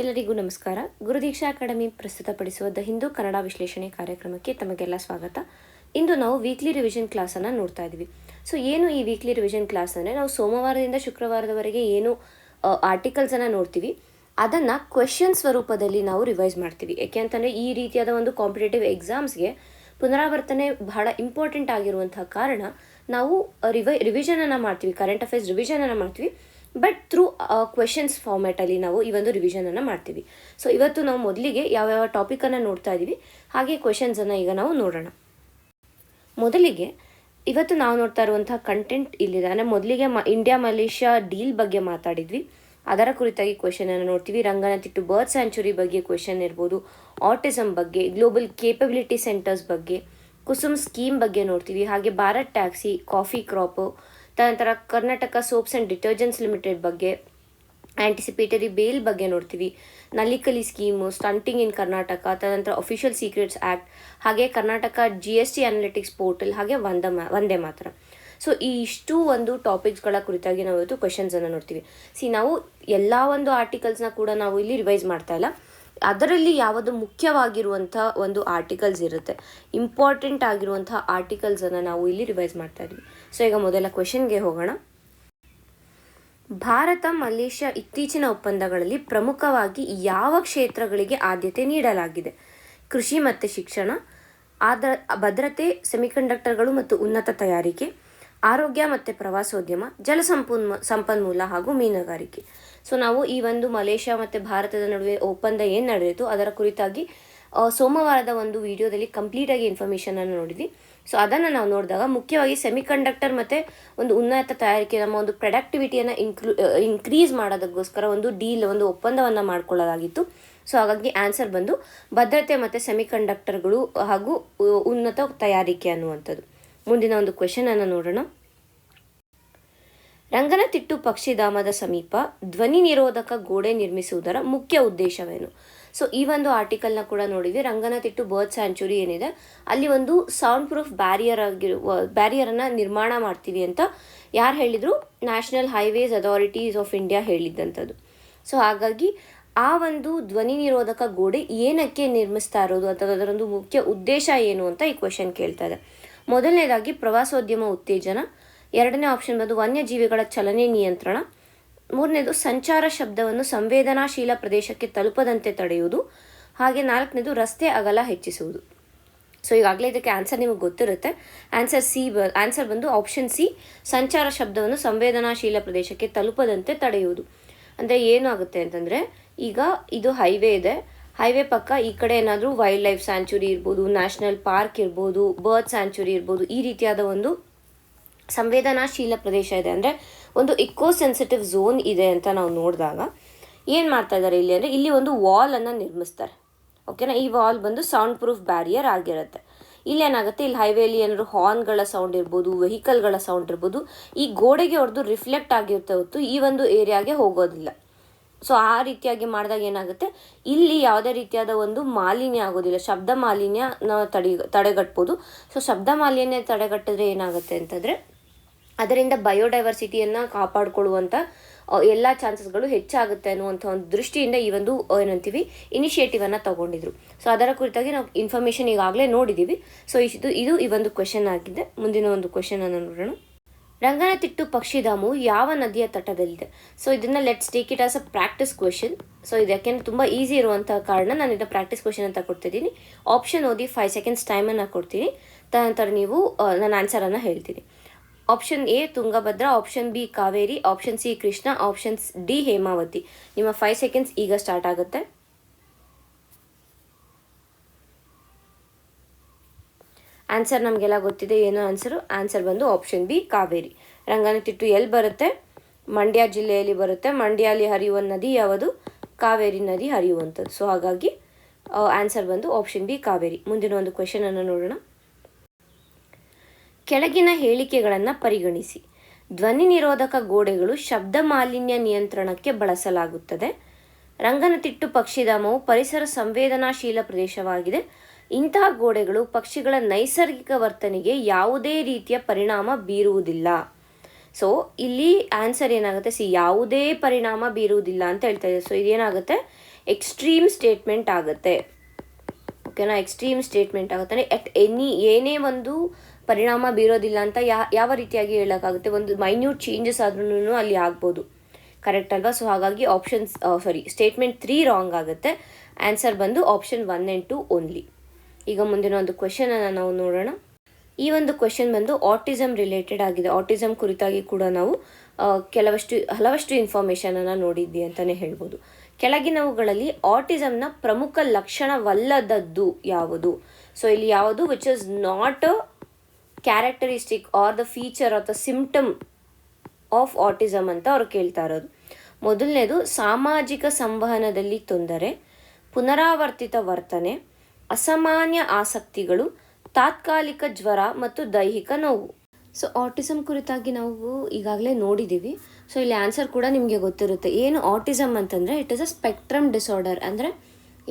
ಎಲ್ಲರಿಗೂ ನಮಸ್ಕಾರ. ಗುರುದೀಕ್ಷಾ ಅಕಾಡೆಮಿ ಪ್ರಸ್ತುತಪಡಿಸುವ ದ ಹಿಂದೂ ಕನ್ನಡ ವಿಶ್ಲೇಷಣೆ ಕಾರ್ಯಕ್ರಮಕ್ಕೆ ತಮಗೆಲ್ಲ ಸ್ವಾಗತ. ಇಂದು ನಾವು ವೀಕ್ಲಿ ರಿವಿಷನ್ ಕ್ಲಾಸನ್ನು ನೋಡ್ತಾ ಇದ್ವಿ ಸೊ ಏನು ಈ ವೀಕ್ಲಿ ರಿವಿಷನ್ ಕ್ಲಾಸ್ ಅಂದರೆ? ನಾವು ಸೋಮವಾರದಿಂದ ಶುಕ್ರವಾರದವರೆಗೆ ಏನು ಆರ್ಟಿಕಲ್ಸನ್ನು ನೋಡ್ತೀವಿ. ಅದನ್ನು ಕ್ವೆಶನ್ ಸ್ವರೂಪದಲ್ಲಿ ನಾವು ರಿವೈಸ್ ಮಾಡ್ತೀವಿ. ಯಾಕೆ ಅಂತಂದರೆ ಈ ರೀತಿಯಾದ ಒಂದು ಕಾಂಪಿಟೇಟಿವ್ ಎಕ್ಸಾಮ್ಸ್ಗೆ ಪುನರಾವರ್ತನೆ ಬಹಳ ಇಂಪಾರ್ಟೆಂಟ್ ಆಗಿರುವಂತಹ ಕಾರಣ ನಾವು ರಿವೈ ರಿವಿಷನನ್ನು ಮಾಡ್ತೀವಿ. ಕರೆಂಟ್ ಅಫೇರ್ಸ್ ರಿವಿಷನನ್ನು ಮಾಡ್ತೀವಿ. ಬಟ್ ಥ್ರೂ ಕ್ವೆಶನ್ಸ್ ಫಾರ್ಮ್ಯಾಟಲ್ಲಿ ನಾವು ಈ ಒಂದು ರಿವಿಷನನ್ನು ಮಾಡ್ತೀವಿ. ಸೊ ಇವತ್ತು ನಾವು ಮೊದಲಿಗೆ ಯಾವ್ಯಾವ ಟಾಪಿಕನ್ನು ನೋಡ್ತಾ ಇದ್ದೀವಿ ಹಾಗೆ ಕ್ವೆಶನ್ಸನ್ನು ಈಗ ನಾವು ನೋಡೋಣ. ಮೊದಲಿಗೆ ಇವತ್ತು ನಾವು ನೋಡ್ತಾ ಇರುವಂಥ ಕಂಟೆಂಟ್ ಇಲ್ಲಿದೆ. ಅಂದರೆ ಮೊದಲಿಗೆ ಮ ಇಂಡಿಯಾ ಮಲೇಷ್ಯಾ ಡೀಲ್ ಬಗ್ಗೆ ಮಾತಾಡಿದ್ವಿ. ಅದರ ಕುರಿತಾಗಿ ಕ್ವೆಶನನ್ನು ನೋಡ್ತೀವಿ. ರಂಗನತಿಟ್ಟು ಬರ್ಡ್ ಸ್ಯಾಂಚುರಿ ಬಗ್ಗೆ ಕ್ವೆಶನ್ ಇರ್ಬೋದು. ಆಟಿಸಮ್ ಬಗ್ಗೆ ಗ್ಲೋಬಲ್ ಕೇಪಬಿಲಿಟಿ ಸೆಂಟರ್ಸ್ ಬಗ್ಗೆ, ಕುಸುಮ್ ಸ್ಕೀಮ್ ಬಗ್ಗೆ ನೋಡ್ತೀವಿ. ಹಾಗೆ ಭಾರತ್ ಟ್ಯಾಕ್ಸಿ ಕಾಫಿ ಕ್ರಾಪು ತದನಂತರ Karnataka soaps and detergents limited ಬಗ್ಗೆ ಆ್ಯಂಟಿಸಿಪೇಟರಿ ಬೇಲ್ ಬಗ್ಗೆ ನೋಡ್ತೀವಿ. Nali Kali scheme, stunting in Karnataka, ತದನಂತರ ಅಫಿಷಿಯಲ್ ಸೀಕ್ರೆಟ್ಸ್ ಆ್ಯಕ್ಟ್ ಹಾಗೆ Karnataka G S T analytics portal ಹಾಗೆ ಒಂದ ಮಾ, ಒಂದೇ ಮಾತ್ರ. ಸೊ ಈ ಇಷ್ಟು ಒಂದು ಟಾಪಿಕ್ಸ್ಗಳ ಕುರಿತಾಗಿ ನಾವು ಇವತ್ತು ಕ್ವೆಶನ್ಸನ್ನು ನೋಡ್ತೀವಿ. ಸಿ ನಾವು ಎಲ್ಲ ಒಂದು ಆರ್ಟಿಕಲ್ಸ್ನ ಕೂಡ ನಾವು ಇಲ್ಲಿ ರಿವೈಸ್ ಮಾಡ್ತಾ ಇಲ್ಲ. ಅದರಲ್ಲಿ ಯಾವುದು ಮುಖ್ಯವಾಗಿರುವಂಥ ಒಂದು ಆರ್ಟಿಕಲ್ಸ್ ಇರುತ್ತೆ. ಇಂಪಾರ್ಟೆಂಟ್ ಆಗಿರುವಂಥ ಆರ್ಟಿಕಲ್ಸನ್ನು ನಾವು ಇಲ್ಲಿ ರಿವೈಸ್ ಮಾಡ್ತಾ ಇದ್ವಿ. ಸೊ ಈಗ ಮೊದಲ ಕ್ವೆಶನ್ಗೆ ಹೋಗೋಣ. ಭಾರತ, ಮಲೇಷ್ಯಾ ಇತ್ತೀಚಿನ ಒಪ್ಪಂದಗಳಲ್ಲಿ ಪ್ರಮುಖವಾಗಿ ಯಾವ ಕ್ಷೇತ್ರಗಳಿಗೆ ಆದ್ಯತೆ ನೀಡಲಾಗಿದೆ? ಕೃಷಿ ಮತ್ತು ಶಿಕ್ಷಣ, ಆದ್ರ, ಭದ್ರತೆ, ಸೆಮಿಕಂಡಕ್ಟರ್ಗಳು ಮತ್ತು ಉನ್ನತ ತಯಾರಿಕೆ, ಆರೋಗ್ಯ ಮತ್ತು ಪ್ರವಾಸೋದ್ಯಮ, ಜಲ ಸಂಪನ್ಮೂ, ಸಂಪನ್ಮೂಲ ಹಾಗೂ ಮೀನುಗಾರಿಕೆ. ಸೊ ನಾವು ಈ ಒಂದು ಮಲೇಷ್ಯಾ ಮತ್ತು ಭಾರತದ ನಡುವೆ ಒಪ್ಪಂದ ಏನು ನಡೆಯಿತು ಅದರ ಕುರಿತಾಗಿ ಸೋಮವಾರದ ಒಂದು ವಿಡಿಯೋದಲ್ಲಿ ಕಂಪ್ಲೀಟಾಗಿ ಇನ್ಫಾರ್ಮೇಷನನ್ನು ನೋಡಿದ್ವಿ. ಸೊ ಅದನ್ನು ನಾವು ನೋಡಿದಾಗ ಮುಖ್ಯವಾಗಿ ಸೆಮಿಕಂಡಕ್ಟರ್ ಮತ್ತು ಒಂದು ಉನ್ನತ ತಯಾರಿಕೆ, ನಮ್ಮ ಒಂದು ಪ್ರೊಡಕ್ಟಿವಿಟಿಯನ್ನು ಇನ್ಕ್ಲೂ ಇನ್ಕ್ರೀಸ್ ಮಾಡೋದಕ್ಕೋಸ್ಕರ ಒಂದು ಡೀಲ್ ಒಂದು ಒಪ್ಪಂದವನ್ನು ಮಾಡಿಕೊಳ್ಳಲಾಗಿತ್ತು. ಸೊ ಹಾಗಾಗಿ ಆನ್ಸರ್ ಬಂದು ಭದ್ರತೆ ಮತ್ತು ಸೆಮಿಕಂಡಕ್ಟರ್ಗಳು ಹಾಗೂ ಉನ್ನತ ತಯಾರಿಕೆ ಅನ್ನುವಂಥದ್ದು. ಮುಂದಿನ ಒಂದು ಕ್ವೆಶನನ್ನು ನೋಡೋಣ. ರಂಗನತಿಟ್ಟು ಪಕ್ಷಿಧಾಮದ ಸಮೀಪ ಧ್ವನಿ ನಿರೋಧಕ ಗೋಡೆ ನಿರ್ಮಿಸುವುದರ ಮುಖ್ಯ ಉದ್ದೇಶವೇನು? ಸೊ ಈ ಒಂದು ಆರ್ಟಿಕಲ್ನ ಕೂಡ ನೋಡಿದ್ವಿ. ರಂಗನತಿಟ್ಟು ಬರ್ಡ್ ಸ್ಯಾಂಚುರಿ ಏನಿದೆ. ಅಲ್ಲಿ ಒಂದು ಸೌಂಡ್ ಪ್ರೂಫ್ ಬ್ಯಾರಿಯರ್ ಆಗಿರುವ ಬ್ಯಾರಿಯರನ್ನು ನಿರ್ಮಾಣ ಮಾಡ್ತೀವಿ ಅಂತ ಯಾರು ಹೇಳಿದರು? National highways authorities of India ಹೇಳಿದ್ದಂಥದ್ದು so ಹಾಗಾಗಿ ಆ ಒಂದು ಧ್ವನಿ ನಿರೋಧಕ ಗೋಡೆ ಏನಕ್ಕೆ ನಿರ್ಮಿಸ್ತಾ ಇರೋದು ಅಥವಾ ಅದರೊಂದು ಮುಖ್ಯ ಉದ್ದೇಶ ಏನು ಅಂತ ಈ ಕ್ವೆಶನ್ ಕೇಳ್ತಾ ಇದೆ. ಮೊದಲನೇದಾಗಿ ಪ್ರವಾಸೋದ್ಯಮ ಉತ್ತೇಜನ. ಎರಡನೇ ಆಪ್ಷನ್ ಬಂದು ವನ್ಯಜೀವಿಗಳ ಚಲನೆ ನಿಯಂತ್ರಣ. ಮೂರನೇದು, ಸಂಚಾರ ಶಬ್ದವನ್ನು ಸಂವೇದನಾಶೀಲ ಪ್ರದೇಶಕ್ಕೆ ತಲುಪದಂತೆ ತಡೆಯುವುದು. ಹಾಗೆ ನಾಲ್ಕನೇದು, ರಸ್ತೆ ಅಗಲ ಹೆಚ್ಚಿಸುವುದು. ಸೊ ಈಗಾಗಲೇ ಇದಕ್ಕೆ ಆನ್ಸರ್ ನಿಮಗೆ ಗೊತ್ತಿರುತ್ತೆ. ಆನ್ಸರ್ ಸಿ ಬ ಆನ್ಸರ್ ಬಂದು ಆಪ್ಷನ್ ಸಿ ಸಂಚಾರ ಶಬ್ದವನ್ನು ಸಂವೇದನಾಶೀಲ ಪ್ರದೇಶಕ್ಕೆ ತಲುಪದಂತೆ ತಡೆಯುವುದು. ಅಂದರೆ ಏನು ಆಗುತ್ತೆ ಅಂತಂದರೆ, ಈಗ ಇದು ಹೈವೇ ಇದೆ. ಹೈವೇ ಪಕ್ಕ ಈ ಕಡೆ ಏನಾದರೂ ವೈಲ್ಡ್ ಲೈಫ್ ಸ್ಯಾಂಚುರಿ ಇರ್ಬೋದು ನ್ಯಾಷನಲ್ ಪಾರ್ಕ್ ಇರ್ಬೋದು ಬರ್ಡ್ ಸ್ಯಾಂಚುರಿ ಇರ್ಬೋದು, ಈ ರೀತಿಯಾದ ಒಂದು ಸಂವೇದನಾಶೀಲ ಪ್ರದೇಶ ಇದೆ ಅಂದರೆ ಒಂದು ಇಕೋ ಸೆನ್ಸಿಟಿವ್ ಝೋನ್ ಇದೆ ಅಂತ ನಾವು ನೋಡಿದಾಗ ಏನು ಮಾಡ್ತಾ ಇದ್ದಾರೆ ಇಲ್ಲಿ ಅಂದರೆ ಇಲ್ಲಿ ಒಂದು ವಾಲನ್ನು ನಿರ್ಮಿಸ್ತಾರೆ. ಓಕೆನಾ ಈ ವಾಲ್ ಬಂದು ಸೌಂಡ್ ಪ್ರೂಫ್ ಬ್ಯಾರಿಯರ್ ಆಗಿರುತ್ತೆ ಇಲ್ಲೇನಾಗುತ್ತೆ ಇಲ್ಲಿ ಹೈವೇಲಿ ಏನಾದ್ರು ಹಾರ್ನ್ಗಳ ಸೌಂಡ್ ಇರ್ಬೋದು ವೆಹಿಕಲ್ಗಳ ಸೌಂಡ್ ಇರ್ಬೋದು, ಈ ಗೋಡೆಗೆ ಹೊಡೆದು ರಿಫ್ಲೆಕ್ಟ್ ಆಗಿರುತ್ತೆ ಹೊತ್ತು ಈ ಒಂದು ಏರಿಯಾಗೆ ಹೋಗೋದಿಲ್ಲ. ಸೊ ಆ ರೀತಿಯಾಗಿ ಮಾಡಿದಾಗ ಏನಾಗುತ್ತೆ? ಇಲ್ಲಿ ಯಾವುದೇ ರೀತಿಯಾದ ಒಂದು ಮಾಲಿನ್ಯ ಆಗೋದಿಲ್ಲ. ಶಬ್ದ ಮಾಲಿನ್ಯ ನಾವು ತಡೆ, ತಡೆಗಟ್ಬೋದು. ಸೊ ಶಬ್ದ ಮಾಲಿನ್ಯ ತಡೆಗಟ್ಟಿದ್ರೆ ಏನಾಗುತ್ತೆ ಅಂತಂದರೆ ಅದರಿಂದ ಬಯೋಡೈವರ್ಸಿಟಿಯನ್ನು ಕಾಪಾಡಿಕೊಳ್ಳುವಂಥ ಎಲ್ಲ ಚಾನ್ಸಸ್ಗಳು ಹೆಚ್ಚಾಗುತ್ತೆ ಅನ್ನುವಂಥ ಒಂದು ದೃಷ್ಟಿಯಿಂದ ಈ ಒಂದು ಏನಂತೀವಿ ಇನಿಷಿಯೇಟಿವನ್ನು ತಗೊಂಡಿದ್ರು. ಸೊ, ಅದರ ಕುರಿತಾಗಿ ನಾವು ಇನ್ಫಾರ್ಮೇಷನ್ ಈಗಾಗಲೇ ನೋಡಿದ್ದೀವಿ ಸೊ ಇದು ಇದು ಈ ಒಂದು ಕ್ವೆಶನ್ ಆಗಿದೆ. ಮುಂದಿನ ಒಂದು ಕ್ವೆಶನನ್ನು ನೋಡೋಣ. ರಂಗನತಿಟ್ಟು ಪಕ್ಷಿಧಾಮವು ಯಾವ ನದಿಯ ತಟದಲ್ಲಿದೆ? ಸೊ, ಇದನ್ನು let's take it as a practice question so, ಇದು ಯಾಕೆಂದ್ರೆ ತುಂಬ ಈಸಿ ಇರುವಂಥ ಕಾರಣ ನಾನು ಇದನ್ನು ಪ್ರಾಕ್ಟೀಸ್ ಕ್ವೆಶನ್ ಅಂತ ಕೊಡ್ತಿದ್ದೀನಿ. ಆಪ್ಷನ್ ಓದಿ ಫೈವ್ ಸೆಕೆಂಡ್ಸ್ ಟೈಮನ್ನು ಕೊಡ್ತೀನಿ. ತದನಂತರ ನೀವು ನನ್ನ ಆನ್ಸರನ್ನು ಹೇಳ್ತೀನಿ. Option A Tungabhadra option B Kaveri option C Krishna option D Hemavathi ನಿಮ್ಮ ಫೈವ್ ಸೆಕೆಂಡ್ಸ್ ಈಗ ಸ್ಟಾರ್ಟ್ ಆಗುತ್ತೆ. ಆನ್ಸರ್ ನಮಗೆಲ್ಲ ಗೊತ್ತಿದೆ, ಏನು ಆನ್ಸರು ಆನ್ಸರ್ ಬಂದು ಆಪ್ಷನ್ ಬಿ ಕಾವೇರಿ ರಂಗನತಿಟ್ಟು ಎಲ್ಲಿ ಬರುತ್ತೆ? ಮಂಡ್ಯ ಜಿಲ್ಲೆಯಲ್ಲಿ ಬರುತ್ತೆ. ಮಂಡ್ಯಲ್ಲಿ ಹರಿಯುವ ನದಿ ಯಾವುದು? ಕಾವೇರಿ ನದಿ ಹರಿಯುವಂಥದ್ದು. ಸೊ ಹಾಗಾಗಿ ಆನ್ಸರ್ ಬಂದು ಆಪ್ಷನ್ ಬಿ ಕಾವೇರಿ ಮುಂದಿನ ಒಂದು ಕ್ವೆಶನನ್ನು ನೋಡೋಣ. ಕೆಳಗಿನ ಹೇಳಿಕೆಗಳನ್ನು ಪರಿಗಣಿಸಿ. ಧ್ವನಿ ನಿರೋಧಕ ಗೋಡೆಗಳು ಶಬ್ದ ಮಾಲಿನ್ಯ ನಿಯಂತ್ರಣಕ್ಕೆ ಬಳಸಲಾಗುತ್ತದೆ. ರಂಗನತಿಟ್ಟು ಪಕ್ಷಿಧಾಮವು ಪರಿಸರ ಸಂವೇದನಾಶೀಲ ಪ್ರದೇಶವಾಗಿದೆ. ಇಂತಹ ಗೋಡೆಗಳು ಪಕ್ಷಿಗಳ ನೈಸರ್ಗಿಕ ವರ್ತನೆಗೆ ಯಾವುದೇ ರೀತಿಯ ಪರಿಣಾಮ ಬೀರುವುದಿಲ್ಲ. ಸೊ ಇಲ್ಲಿ ಆನ್ಸರ್ ಏನಾಗುತ್ತೆ? ಸಿ ಯಾವುದೇ ಪರಿಣಾಮ ಬೀರುವುದಿಲ್ಲ ಅಂತ ಹೇಳ್ತಾ ಇದೆ. ಸೊ ಇದೇನಾಗುತ್ತೆ? ಎಕ್ಸ್ಟ್ರೀಮ್ ಸ್ಟೇಟ್ಮೆಂಟ್ ಆಗುತ್ತೆ. ಓಕೆನಾ ಎಕ್ಸ್ಟ್ರೀಮ್ ಸ್ಟೇಟ್ಮೆಂಟ್ ಆಗುತ್ತೆ. ಎಟ್ ಎನಿ ಏನೇ ಒಂದು ಪರಿಣಾಮ ಬೀರೋದಿಲ್ಲ ಅಂತ ಯಾ, ಯಾವ ರೀತಿಯಾಗಿ ಹೇಳೋಕ್ಕಾಗುತ್ತೆ? ಒಂದು ಮೈನ್ಯೂಟ್ ಚೇಂಜಸ್ ಆದ್ರೂ ಅಲ್ಲಿ ಆಗ್ಬೋದು. ಕರೆಕ್ಟ್ ಅಲ್ವಾ? ಸೊ ಹಾಗಾಗಿ options sorry statement three wrong ಆಗುತ್ತೆ. ಆನ್ಸರ್ ಬಂದು option one and two only ಈಗ ಮುಂದಿನ ಒಂದು ಕ್ವೆಶನನ್ನು ನಾವು ನೋಡೋಣ. ಈ ಒಂದು ಕ್ವೆಶನ್ ಬಂದು ಆಟಿಸಮ್ ರಿಲೇಟೆಡ್ ಆಗಿದೆ. ಆಟಿಸಮ್ ಕುರಿತಾಗಿ ಕೂಡ ನಾವು ಕೆಲವಷ್ಟು, ಹಲವಷ್ಟು ಇನ್ಫಾರ್ಮೇಷನನ್ನು ನೋಡಿದ್ವಿ ಅಂತಲೇ ಹೇಳ್ಬೋದು. ಕೆಳಗಿನವುಗಳಲ್ಲಿ ಆಟಿಸಮ್ನ ಪ್ರಮುಖ ಲಕ್ಷಣವಲ್ಲದದ್ದು ಯಾವುದು? ಸೊ ಇಲ್ಲಿ ಯಾವುದು? Which is not characteristic are the feature are the symptom of autism ಅಂತ ಅವ್ರು ಕೇಳ್ತಾ ಇರೋದು. ಮೊದಲನೇದು, ಸಾಮಾಜಿಕ ಸಂವಹನದಲ್ಲಿ ತೊಂದರೆ, ಪುನರಾವರ್ತಿತ ವರ್ತನೆ, ಅಸಾಮಾನ್ಯ ಆಸಕ್ತಿಗಳು, ತಾತ್ಕಾಲಿಕ ಜ್ವರ ಮತ್ತು ದೈಹಿಕ ನೋವು. ಸೊ ಆಟಿಸಮ್ ಕುರಿತಾಗಿ ನಾವು ಈಗಾಗಲೇ ನೋಡಿದ್ದೀವಿ ಸೊ ಇಲ್ಲಿ ಆನ್ಸರ್ ಕೂಡ ನಿಮಗೆ ಗೊತ್ತಿರುತ್ತೆ. ಏನು ಆಟಿಸಮ್ ಅಂತಂದರೆ it is a spectrum disorder ಅಂದರೆ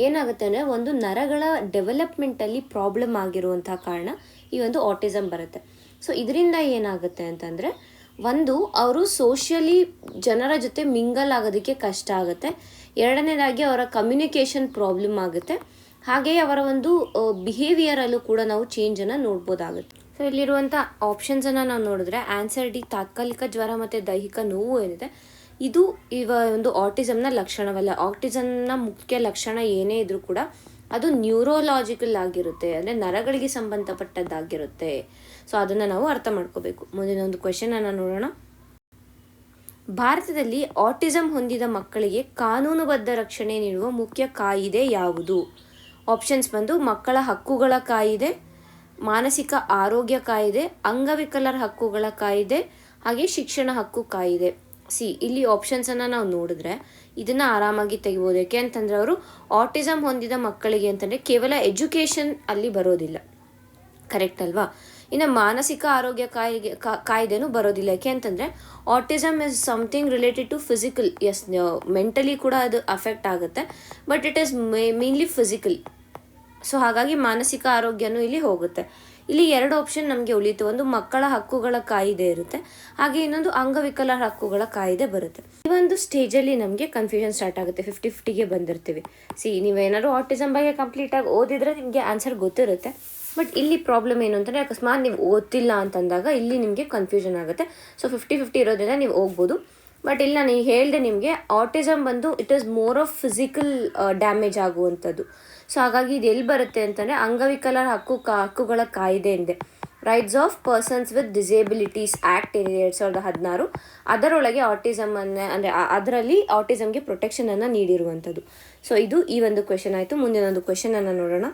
ಏನಾಗುತ್ತೆ ಅಂದರೆ, ಒಂದು ನರಗಳ ಡೆವಲಪ್ಮೆಂಟಲ್ಲಿ ಪ್ರಾಬ್ಲಮ್ ಆಗಿರುವಂಥ ಕಾರಣ ಈ ಒಂದು ಆಟಿಸಮ್ ಬರುತ್ತೆ. ಸೊ ಇದರಿಂದ ಏನಾಗುತ್ತೆ ಅಂತಂದರೆ, ಒಂದು, ಅವರು ಸೋಷಿಯಲಿ ಜನರ ಜೊತೆ ಮಿಂಗಲ್ ಆಗೋದಕ್ಕೆ ಕಷ್ಟ ಆಗುತ್ತೆ. ಎರಡನೇದಾಗಿ, ಅವರ ಕಮ್ಯುನಿಕೇಷನ್ ಪ್ರಾಬ್ಲಮ್ ಆಗುತ್ತೆ. ಹಾಗೆಯೇ ಅವರ ಒಂದು ಬಿಹೇವಿಯರಲ್ಲೂ ಕೂಡ ನಾವು ಚೇಂಜನ್ನು ನೋಡ್ಬೋದಾಗುತ್ತೆ. ಸೊ ಇಲ್ಲಿರುವಂಥ ಆಪ್ಷನ್ಸನ್ನು ನಾವು ನೋಡಿದ್ರೆ ಆನ್ಸರ್ ಡಿ, ತಾತ್ಕಾಲಿಕ ಜ್ವರ ಮತ್ತು ದೈಹಿಕ ನೋವು ಏನಿದೆ, ಇದು ಇವ ಒಂದು ಆಟಿಸಮ್ನ ಲಕ್ಷಣವಲ್ಲ. ಆಟಿಸಮ್ನ ಮುಖ್ಯ ಲಕ್ಷಣ ಏನೇ ಇದ್ರೂ ಕೂಡ ಅದು ನ್ಯೂರೋಲಾಜಿಕಲ್ ಆಗಿರುತ್ತೆ, ಅಂದರೆ ನರಗಳಿಗೆ ಸಂಬಂಧಪಟ್ಟದ್ದಾಗಿರುತ್ತೆ. ಸೊ ಅದನ್ನು ನಾವು ಅರ್ಥ ಮಾಡ್ಕೋಬೇಕು. ಮುಂದಿನ ಒಂದು ಕ್ವೆಶನನ್ನು ನೋಡೋಣ. ಭಾರತದಲ್ಲಿ ಆಟಿಸಮ್ ಹೊಂದಿದ ಮಕ್ಕಳಿಗೆ ಕಾನೂನುಬದ್ಧ ರಕ್ಷಣೆ ನೀಡುವ ಮುಖ್ಯ ಕಾಯಿದೆ ಯಾವುದು? ಆಪ್ಷನ್ಸ್ ಬಂದು ಮಕ್ಕಳ ಹಕ್ಕುಗಳ ಕಾಯಿದೆ, ಮಾನಸಿಕ ಆರೋಗ್ಯ ಕಾಯಿದೆ, ಅಂಗವಿಕಲರ ಹಕ್ಕುಗಳ ಕಾಯಿದೆ, ಹಾಗೆ ಶಿಕ್ಷಣ ಹಕ್ಕು ಕಾಯಿದೆ. ಸಿ ಇಲ್ಲಿ ಆಪ್ಷನ್ಸನ್ನು ನಾವು ನೋಡಿದ್ರೆ ಇದನ್ನು ಆರಾಮಾಗಿ ತೆಗಿಬೋದು. ಯಾಕೆ ಅಂತಂದರೆ ಅವರು ಆಟಿಸಮ್ ಹೊಂದಿದ ಮಕ್ಕಳಿಗೆ ಅಂತಂದರೆ ಕೇವಲ ಎಜುಕೇಷನ್ ಅಲ್ಲಿ ಬರೋದಿಲ್ಲ. ಕರೆಕ್ಟ್ ಅಲ್ವಾ? ಇನ್ನು ಮಾನಸಿಕ ಆರೋಗ್ಯ ಕಾಯಿಗೆ ಕಾಯ್ದೆನೂ ಬರೋದಿಲ್ಲ. ಯಾಕೆ ಅಂತಂದರೆ autism is something related to physical as mentally ಕೂಡ ಅದು ಅಫೆಕ್ಟ್ ಆಗುತ್ತೆ. But it is mainly physical so ಹಾಗಾಗಿ ಮಾನಸಿಕ ಆರೋಗ್ಯನೂ ಇಲ್ಲಿ ಹೋಗುತ್ತೆ. ಇಲ್ಲಿ ಎರಡು ಆಪ್ಷನ್ ನಮಗೆ ಉಳಿತು. ಒಂದು ಮಕ್ಕಳ ಹಕ್ಕುಗಳ ಕಾಯಿದೆ ಇರುತ್ತೆ. ಹಾಗೆ ಇನ್ನೊಂದು ಅಂಗವಿಕಲ ಹಕ್ಕುಗಳ ಕಾಯಿದೆ ಬರುತ್ತೆ. ಈ ಒಂದು ಸ್ಟೇಜಲ್ಲಿ ನಮಗೆ ಕನ್ಫ್ಯೂಷನ್ ಸ್ಟಾರ್ಟ್ ಆಗುತ್ತೆ. ಫಿಫ್ಟಿ ಫಿಫ್ಟಿಗೆ ಬಂದಿರ್ತೀವಿ. ಸಿ ನೀವೇನಾದ್ರು ಆಟಿಸಮ್ ಬಗ್ಗೆ ಕಂಪ್ಲೀಟಾಗಿ ಓದಿದ್ರೆ ನಿಮಗೆ ಆನ್ಸರ್ ಗೊತ್ತಿರುತ್ತೆ. ಬಟ್ ಇಲ್ಲಿ ಪ್ರಾಬ್ಲಮ್ ಏನು ಅಂತಂದರೆ, ಅಕಸ್ಮಾತ್ ನೀವು ಓದ್ತಿಲ್ಲ ಅಂತಂದಾಗ ಇಲ್ಲಿ ನಿಮಗೆ ಕನ್ಫ್ಯೂಷನ್ ಆಗುತ್ತೆ. ಸೊ ಫಿಫ್ಟಿ ಫಿಫ್ಟಿ ಇರೋದ್ರಿಂದ ನೀವು ಹೋಗ್ಬೋದು. ಬಟ್ ಇಲ್ಲಿ ನಾನು ಹೇಳಿದೆ ನಿಮಗೆ ಆಟಿಸಮ್ ಬಂದು it is more of physical damage ಆಗುವಂಥದ್ದು. ಸೊ ಹಾಗಾಗಿ ಇದು ಎಲ್ಲಿ ಬರುತ್ತೆ ಅಂತಂದರೆ ಅಂಗವಿಕಲರ ಹಕ್ಕು ಹಕ್ಕುಗಳ ಕಾಯ್ದೆ ಇದೆ rights of persons with disabilities act ಏನಿದೆ ಎರಡು ಸಾವಿರದ ಹದಿನಾರು. ಅದರೊಳಗೆ ಆಟಿಸಮ್ ಅನ್ನ, ಅಂದರೆ ಅದರಲ್ಲಿ ಆಟಿಸಮ್ಗೆ ಪ್ರೊಟೆಕ್ಷನನ್ನು ನೀಡಿರುವಂಥದ್ದು. ಸೊ ಇದು ಈ ಒಂದು ಕ್ವೆಶನ್ ಆಯಿತು. ಮುಂದಿನ ಒಂದು ಕ್ವೆಶನನ್ನು ನೋಡೋಣ.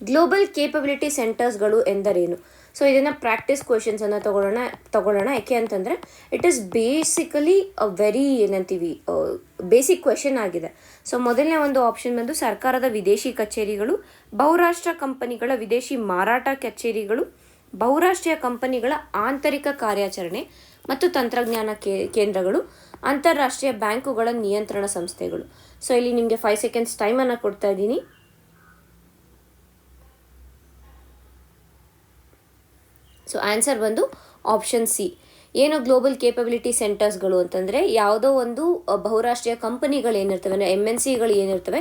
ಗ್ಲೋಬಲ್ ಕೇಪಬಿಲಿಟಿ ಸೆಂಟರ್ಸ್ಗಳು ಎಂದರೇನು? ಸೊ ಇದನ್ನು ಪ್ರಾಕ್ಟೀಸ್ ಕ್ವೆಶನ್ಸನ್ನು ತಗೊಳ್ಳೋಣ ತಗೊಳ್ಳೋಣ. ಯಾಕೆ ಅಂತಂದರೆ it is basically a very ಏನಂತೀವಿ ಬೇಸಿಕ್ ಕ್ವೆಶನ್ ಆಗಿದೆ. ಸೊ ಮೊದಲನೇ ಒಂದು ಆಪ್ಷನ್ ಬಂದು ಸರ್ಕಾರದ ವಿದೇಶಿ ಕಚೇರಿಗಳು, ಬಹುರಾಷ್ಟ್ರ ಕಂಪನಿಗಳ ವಿದೇಶಿ ಮಾರಾಟ ಕಚೇರಿಗಳು, ಬಹುರಾಷ್ಟ್ರೀಯ ಕಂಪನಿಗಳ ಆಂತರಿಕ ಕಾರ್ಯಾಚರಣೆ ಮತ್ತು ತಂತ್ರಜ್ಞಾನ ಕೇಂದ್ರಗಳು, ಅಂತಾರಾಷ್ಟ್ರೀಯ ಬ್ಯಾಂಕುಗಳ ನಿಯಂತ್ರಣ ಸಂಸ್ಥೆಗಳು. ಸೊ ಇಲ್ಲಿ ನಿಮಗೆ ಫೈವ್ ಸೆಕೆಂಡ್ಸ್ ಟೈಮನ್ನು ಕೊಡ್ತಾ ಇದ್ದೀನಿ. ಸೊ ಆನ್ಸರ್ ಬಂದು ಆಪ್ಷನ್ ಸಿ ಏನು ಗ್ಲೋಬಲ್ ಕೇಪಬಿಲಿಟಿ ಸೆಂಟರ್ಸ್ಗಳು ಅಂತಂದರೆ ಯಾವುದೋ ಒಂದು ಬಹುರಾಷ್ಟ್ರೀಯ ಕಂಪನಿಗಳು ಏನಿರ್ತವೆ, ಅಂದರೆ ಎಂ ಎನ್ ಸಿಗಳು ಏನಿರ್ತವೆ,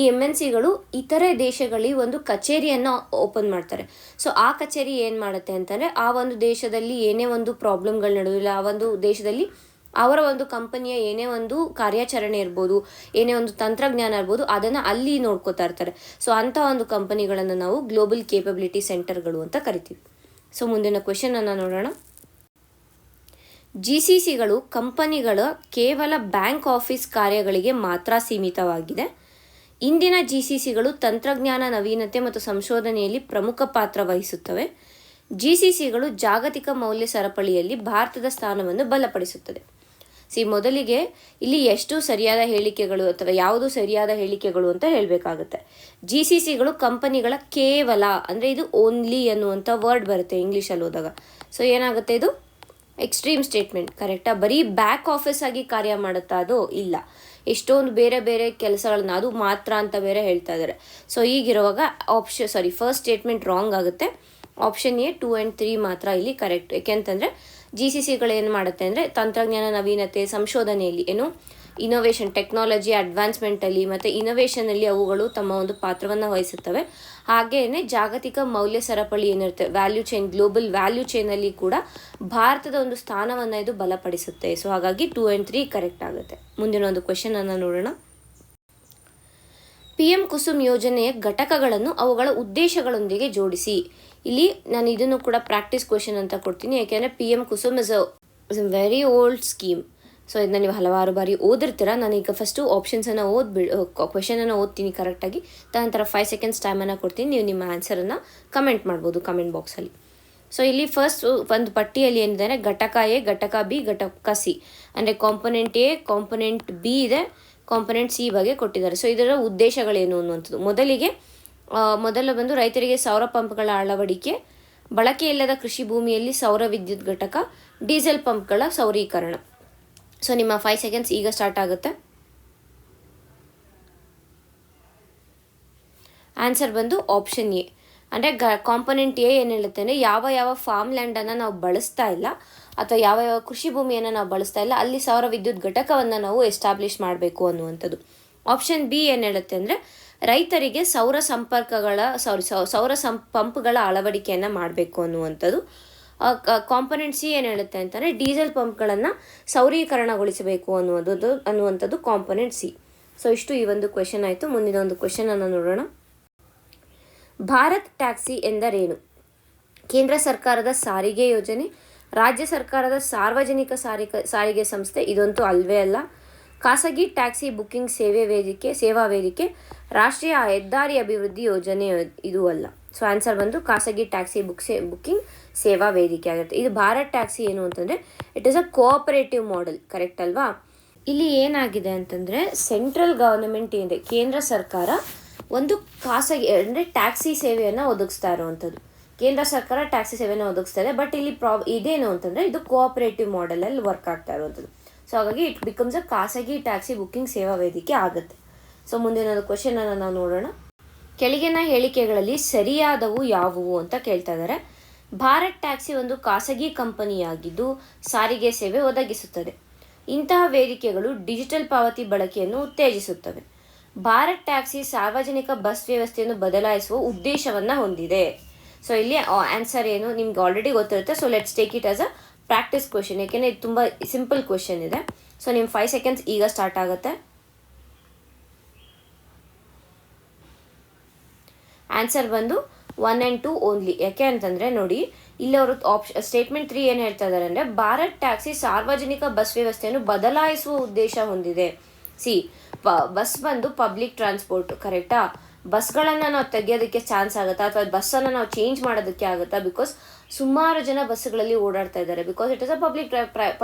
ಈ ಎಂ ಎನ್ ಸಿಗಳು ಇತರೆ ದೇಶಗಳಿಗೆ ಒಂದು ಕಚೇರಿಯನ್ನು ಓಪನ್ ಮಾಡ್ತಾರೆ. ಸೊ ಆ ಕಚೇರಿ ಏನು ಮಾಡುತ್ತೆ ಅಂತಂದರೆ ಆ ಒಂದು ದೇಶದಲ್ಲಿ ಏನೇ ಒಂದು ಪ್ರಾಬ್ಲಮ್ಗಳು ನಡೆದಿಲ್ಲ, ಆ ಒಂದು ದೇಶದಲ್ಲಿ ಅವರ ಒಂದು ಕಂಪನಿಯ ಏನೇ ಒಂದು ಕಾರ್ಯಾಚರಣೆ ಇರ್ಬೋದು, ಏನೇ ಒಂದು ತಂತ್ರಜ್ಞಾನ ಇರ್ಬೋದು, ಅದನ್ನು ಅಲ್ಲಿ ನೋಡ್ಕೋತಾ ಇರ್ತಾರೆ. ಸೊ ಅಂಥ ಒಂದು ಕಂಪನಿಗಳನ್ನು ನಾವು ಗ್ಲೋಬಲ್ ಕೇಪಬಿಲಿಟಿ ಸೆಂಟರ್ಗಳು ಅಂತ ಕರಿತೀವಿ. ಸೊ ಮುಂದಿನ ಕ್ವೆಶನನ್ನು ನೋಡೋಣ. ಜಿ ಸಿ ಸಿಗಳು ಕಂಪನಿಗಳ ಕೇವಲ ಬ್ಯಾಂಕ್ ಆಫೀಸ್ ಕಾರ್ಯಗಳಿಗೆ ಮಾತ್ರ ಸೀಮಿತವಾಗಿದೆ. ಇಂದಿನ ಜಿ ಸಿ ಸಿಗಳು ತಂತ್ರಜ್ಞಾನ ನವೀನತೆ ಮತ್ತು ಸಂಶೋಧನೆಯಲ್ಲಿ ಪ್ರಮುಖ ಪಾತ್ರ ವಹಿಸುತ್ತವೆ. ಜಿ ಸಿ ಸಿಗಳು ಜಾಗತಿಕ ಮೌಲ್ಯ ಸರಪಳಿಯಲ್ಲಿ ಭಾರತದ ಸ್ಥಾನವನ್ನು ಬಲಪಡಿಸುತ್ತದೆ. ಸಿ, ಮೊದಲಿಗೆ ಇಲ್ಲಿ ಎಷ್ಟು ಸರಿಯಾದ ಹೇಳಿಕೆಗಳು ಅಥವಾ ಯಾವುದು ಸರಿಯಾದ ಹೇಳಿಕೆಗಳು ಅಂತ ಹೇಳಬೇಕಾಗುತ್ತೆ. ಜಿ ಸಿ ಸಿಗಳು ಕಂಪನಿಗಳ ಕೇವಲ, ಅಂದರೆ ಇದು ಓನ್ಲಿ ಅನ್ನುವಂಥ ವರ್ಡ್ ಬರುತ್ತೆ ಇಂಗ್ಲೀಷಲ್ಲಿ ಹೋದಾಗ. ಸೊ ಏನಾಗುತ್ತೆ ಇದು? ಎಕ್ಸ್ಟ್ರೀಮ್ ಸ್ಟೇಟ್ಮೆಂಟ್ ಕರೆಕ್ಟಾ ಬರೀ ಬ್ಯಾಕ್ ಆಫೀಸ್ ಆಗಿ ಕಾರ್ಯ ಮಾಡುತ್ತಾ ಅದು ಇಲ್ಲ. ಎಷ್ಟೊಂದು ಬೇರೆ ಬೇರೆ ಕೆಲಸಗಳನ್ನ ಅದು ಮಾತ್ರ ಅಂತ ಬೇರೆ ಹೇಳ್ತಾ ಇದ್ದಾರೆ so ಈಗಿರುವಾಗ option sorry first statement wrong ಆಗುತ್ತೆ. Option A two and three ಮಾತ್ರ ಇಲ್ಲಿ ಕರೆಕ್ಟ್ ಯಾಕೆಂತಂದರೆ ಜಿ ಸಿ ಸಿಗಳು ಏನು ಮಾಡುತ್ತೆ ಅಂದರೆ ತಂತ್ರಜ್ಞಾನ ನವೀನತೆ, ಸಂಶೋಧನೆಯಲ್ಲಿ, ಏನು ಇನೋವೇಷನ್ ಟೆಕ್ನಾಲಜಿ ಅಡ್ವಾನ್ಸ್ಮೆಂಟಲ್ಲಿ ಮತ್ತು ಇನೋವೇಷನಲ್ಲಿ ಅವುಗಳು ತಮ್ಮ ಒಂದು ಪಾತ್ರವನ್ನು ವಹಿಸುತ್ತವೆ. ಹಾಗೆಯೇ ಜಾಗತಿಕ ಮೌಲ್ಯ ಸರಪಳಿ ಏನಿರುತ್ತೆ ವ್ಯಾಲ್ಯೂ ಚೈನ್ ಗ್ಲೋಬಲ್ ವ್ಯಾಲ್ಯೂ ಚೈನಲ್ಲಿ ಕೂಡ ಭಾರತದ ಒಂದು ಸ್ಥಾನವನ್ನು ಇದು ಬಲಪಡಿಸುತ್ತೆ. ಸೊ ಹಾಗಾಗಿ ಟೂ ಆ್ಯಂಡ್ ತ್ರೀ ಕರೆಕ್ಟ್ ಆಗುತ್ತೆ. ಮುಂದಿನ ಒಂದು ಕ್ವೆಶನನ್ನು ನೋಡೋಣ. ಪಿ ಎಂ ಕುಸುಮ್ ಯೋಜನೆಯ ಘಟಕಗಳನ್ನು ಅವುಗಳ ಉದ್ದೇಶಗಳೊಂದಿಗೆ ಜೋಡಿಸಿ. ಇಲ್ಲಿ ನಾನು ಇದನ್ನು ಕೂಡ ಪ್ರಾಕ್ಟೀಸ್ ಕ್ವೆಶನ್ ಅಂತ ಕೊಡ್ತೀನಿ. ಯಾಕೆಂದರೆ P M Kusum is a is a very old scheme so ಇದನ್ನ ನೀವು ಹಲವಾರು ಬಾರಿ ಓದಿರ್ತೀರ. ನಾನೀಗ ಫಸ್ಟು ಆಪ್ಷನ್ಸನ್ನು ಓದ್ಬಿ ಕ್ವೆಶನನ್ನು ಓದ್ತೀನಿ ಕರೆಕ್ಟಾಗಿ ತದನಂತರ ಫೈವ್ ಸೆಕೆಂಡ್ಸ್ ಟೈಮನ್ನು ಕೊಡ್ತೀನಿ. ನೀವು ನಿಮ್ಮ ಆನ್ಸರನ್ನು ಕಮೆಂಟ್ ಮಾಡ್ಬೋದು ಕಮೆಂಟ್ ಬಾಕ್ಸಲ್ಲಿ ಸೊ ಇಲ್ಲಿ ಫಸ್ಟ್ ಒಂದು ಪಟ್ಟಿಯಲ್ಲಿ ಏನಿದೆ? ಘಟಕ ಎ ಘಟಕ ಬಿ ಘಟಕ ಸಿ ಅಂದರೆ ಕಾಂಪೊನೆಂಟ್ ಎ ಕಾಂಪೊನೆಂಟ್ ಬಿ ಇದೆ. ಕಾಂಪೊನೆಂಟ್ ಸಿ ಬಗ್ಗೆ ಕೊಟ್ಟಿದ್ದಾರೆ. ಸೊ ಇದರ ಉದ್ದೇಶಗಳೇನು ಅನ್ನುವಂಥದ್ದು. ಮೊದಲಿಗೆ ಮೊದಲು ಬಂದು ರೈತರಿಗೆ ಸೌರ ಪಂಪ್ಗಳ ಅಳವಡಿಕೆ, ಬಳಕೆ ಇಲ್ಲದ ಕೃಷಿ ಭೂಮಿಯಲ್ಲಿ ಸೌರ ವಿದ್ಯುತ್ ಘಟಕ, ಡೀಸೆಲ್ ಪಂಪ್ಗಳ ಸೌರೀಕರಣ. ಸೊ ನಿಮ್ಮ ಫೈವ್ ಸೆಕೆಂಡ್ಸ್ ಈಗ ಸ್ಟಾರ್ಟ್ ಆಗುತ್ತೆ. ಆನ್ಸರ್ ಬಂದು ಆಪ್ಷನ್ ಎ ಅಂದರೆ ಗ ಕಾಂಪೊನೆಂಟ್ ಎ ಏನು ಹೇಳುತ್ತೆ ಅಂದರೆ ಯಾವ ಯಾವ ಫಾರ್ಮ್ ಲ್ಯಾಂಡನ್ನು ನಾವು ಬಳಸ್ತಾ ಇಲ್ಲ, ಅಥವಾ ಯಾವ ಯಾವ ಕೃಷಿ ಭೂಮಿಯನ್ನು ನಾವು ಬಳಸ್ತಾ ಇಲ್ಲ, ಅಲ್ಲಿ ಸೌರ ವಿದ್ಯುತ್ ಘಟಕವನ್ನು ನಾವು ಎಸ್ಟಾಬ್ಲಿಷ್ ಮಾಡಬೇಕು ಅನ್ನುವಂಥದ್ದು. ಆಪ್ಷನ್ ಬಿ ಏನು ಹೇಳುತ್ತೆ ಅಂದರೆ ರೈತರಿಗೆ ಸೌರ ಸಂಪರ್ಕಗಳ ಸಾರಿ ಸೌರ ಸಂ ಪಂಪ್ಗಳ ಅಳವಡಿಕೆಯನ್ನು ಮಾಡಬೇಕು ಅನ್ನುವಂಥದ್ದು. ಕಾಂಪೊನೆಂಟ್ ಸಿ ಏನು ಹೇಳುತ್ತೆ ಅಂತಂದರೆ ಡೀಸೆಲ್ ಪಂಪ್ಗಳನ್ನು ಸೌರೀಕರಣಗೊಳಿಸಬೇಕು ಅನ್ನುವಂಥದ್ದು ಅನ್ನುವಂಥದ್ದು ಕಾಂಪೊನೆಂಟ್ ಸಿ ಸೊ ಇಷ್ಟು ಈ ಒಂದು ಕ್ವೆಶನ್ ಆಯಿತು. ಮುಂದಿನ ಒಂದು ಕ್ವೆಶನನ್ನು ನೋಡೋಣ. ಭಾರತ್ ಟ್ಯಾಕ್ಸಿ ಎಂದರೇನು? ಕೇಂದ್ರ ಸರ್ಕಾರದ ಸಾರಿಗೆ ಯೋಜನೆ, ರಾಜ್ಯ ಸರ್ಕಾರದ ಸಾರ್ವಜನಿಕ ಸಾರಿಗೆ ಸಾರಿಗೆ ಸಂಸ್ಥೆ, ಇದಂತೂ ಅಲ್ವೇ ಅಲ್ಲ. ಖಾಸಗಿ ಟ್ಯಾಕ್ಸಿ ಬುಕ್ಕಿಂಗ್ ಸೇವೆ ವೇದಿಕೆ, ಸೇವಾ ವೇದಿಕೆ, ರಾಷ್ಟ್ರೀಯ ಹೆದ್ದಾರಿ ಅಭಿವೃದ್ಧಿ ಯೋಜನೆ ಇದು ಅಲ್ಲ. ಸೊ ಆನ್ಸರ್ ಬಂದು ಖಾಸಗಿ ಟ್ಯಾಕ್ಸಿ ಬುಕ್ ಸೇ ಬುಕ್ಕಿಂಗ್ ಸೇವಾ ವೇದಿಕೆ ಆಗಿರುತ್ತೆ. ಇದು ಭಾರತ್ ಟ್ಯಾಕ್ಸಿ ಏನು ಅಂತಂದರೆ it is a cooperative model correct ಅಲ್ವಾ? ಇಲ್ಲಿ ಏನಾಗಿದೆ ಅಂತಂದರೆ ಸೆಂಟ್ರಲ್ ಗವರ್ನಮೆಂಟ್ ಏನಿದೆ, ಕೇಂದ್ರ ಸರ್ಕಾರ ಒಂದು ಖಾಸಗಿ, ಅಂದರೆ ಟ್ಯಾಕ್ಸಿ ಸೇವೆಯನ್ನು ಒದಗಿಸ್ತಾ ಇರುವಂಥದ್ದು. ಕೇಂದ್ರ ಸರ್ಕಾರ ಟ್ಯಾಕ್ಸಿ ಸೇವೆಯನ್ನು ಒದಗಿಸ್ತಾ ಇದೆ ಬಟ್ ಇಲ್ಲಿ ಪ್ರಾಬ್ ಇದೇನು ಅಂತಂದರೆ, ಇದು ಕೋಆಪರೇಟಿವ್ ಮಾಡೆಲಲ್ಲಿ ವರ್ಕ್ ಆಗ್ತಾ ಇರುವಂಥದ್ದು. ಸೊ ಹಾಗಾಗಿ ಇಟ್ ಬಿಕಮ್ಸ್ ಅ ಖಾಸಗಿ ಟ್ಯಾಕ್ಸಿ ಬುಕ್ಕಿಂಗ್ ಸೇವಾ ವೇದಿಕೆ ಆಗುತ್ತೆ. ಸೊ ಮುಂದಿನ ಕ್ವಶನನ್ನು ನಾವು ನೋಡೋಣ. ಕೆಳಗಿನ ಹೇಳಿಕೆಗಳಲ್ಲಿ ಸರಿಯಾದವು ಯಾವುವು ಅಂತ ಕೇಳ್ತಾ ಇದ್ದಾರೆ ಭಾರತ್ ಟ್ಯಾಕ್ಸಿ ಒಂದು ಖಾಸಗಿ ಕಂಪನಿಯಾಗಿದ್ದು ಸಾರಿಗೆ ಸೇವೆ ಒದಗಿಸುತ್ತದೆ. ಇಂತಹ ವೇದಿಕೆಗಳು ಡಿಜಿಟಲ್ ಪಾವತಿ ಬಳಕೆಯನ್ನು ಉತ್ತೇಜಿಸುತ್ತವೆ. ಭಾರತ್ ಟ್ಯಾಕ್ಸಿ ಸಾರ್ವಜನಿಕ ಬಸ್ ವ್ಯವಸ್ಥೆಯನ್ನು ಬದಲಾಯಿಸುವ ಉದ್ದೇಶವನ್ನು ಹೊಂದಿದೆ. ಸೊ ಇಲ್ಲಿ ಆನ್ಸರ್ ಏನು ನಿಮ್ಗೆ ಆಲ್ರೆಡಿ ಗೊತ್ತಿರುತ್ತೆ. So let's take it as a practice question ಯಾಕೆಂದರೆ ಇದು ತುಂಬ ಸಿಂಪಲ್ ಕ್ವೆಶನ್ ಇದೆ. ಸೊ ನಿಮ್ಮ ಫೈವ್ ಸೆಕೆಂಡ್ಸ್ ಈಗ ಸ್ಟಾರ್ಟ್ ಆಗುತ್ತೆ. ಆನ್ಸರ್ ಬಂದು ಒನ್ ಆ್ಯಂಡ್ ಟೂ ಓನ್ಲಿ ಯಾಕೆ ಅಂತಂದರೆ ನೋಡಿ, ಇಲ್ಲಿ ಅವರು ಆಪ್ಷನ್ ಸ್ಟೇಟ್ಮೆಂಟ್ ತ್ರೀ ಏನು ಹೇಳ್ತಾ ಇದ್ದಾರೆ ಅಂದರೆ, ಭಾರತ್ ಟ್ಯಾಕ್ಸಿ ಸಾರ್ವಜನಿಕ ಬಸ್ ವ್ಯವಸ್ಥೆಯನ್ನು ಬದಲಾಯಿಸುವ ಉದ್ದೇಶ ಹೊಂದಿದೆ. ಸಿ ಪ ಬಸ್ ಬಂದು ಪಬ್ಲಿಕ್ ಟ್ರಾನ್ಸ್ಪೋರ್ಟ್ ಕರೆಕ್ಟಾ ಬಸ್ಗಳನ್ನು ನಾವು ತೆಗೆಯೋದಕ್ಕೆ ಚಾನ್ಸ್ ಆಗುತ್ತಾ? ಅಥವಾ ಬಸ್ಸನ್ನು ನಾವು ಚೇಂಜ್ ಮಾಡೋದಕ್ಕೆ ಆಗುತ್ತಾ? ಬಿಕಾಸ್ ಸುಮಾರು ಜನ ಬಸ್ಸುಗಳಲ್ಲಿ ಓಡಾಡ್ತಾ ಇದ್ದಾರೆ. Because it is a public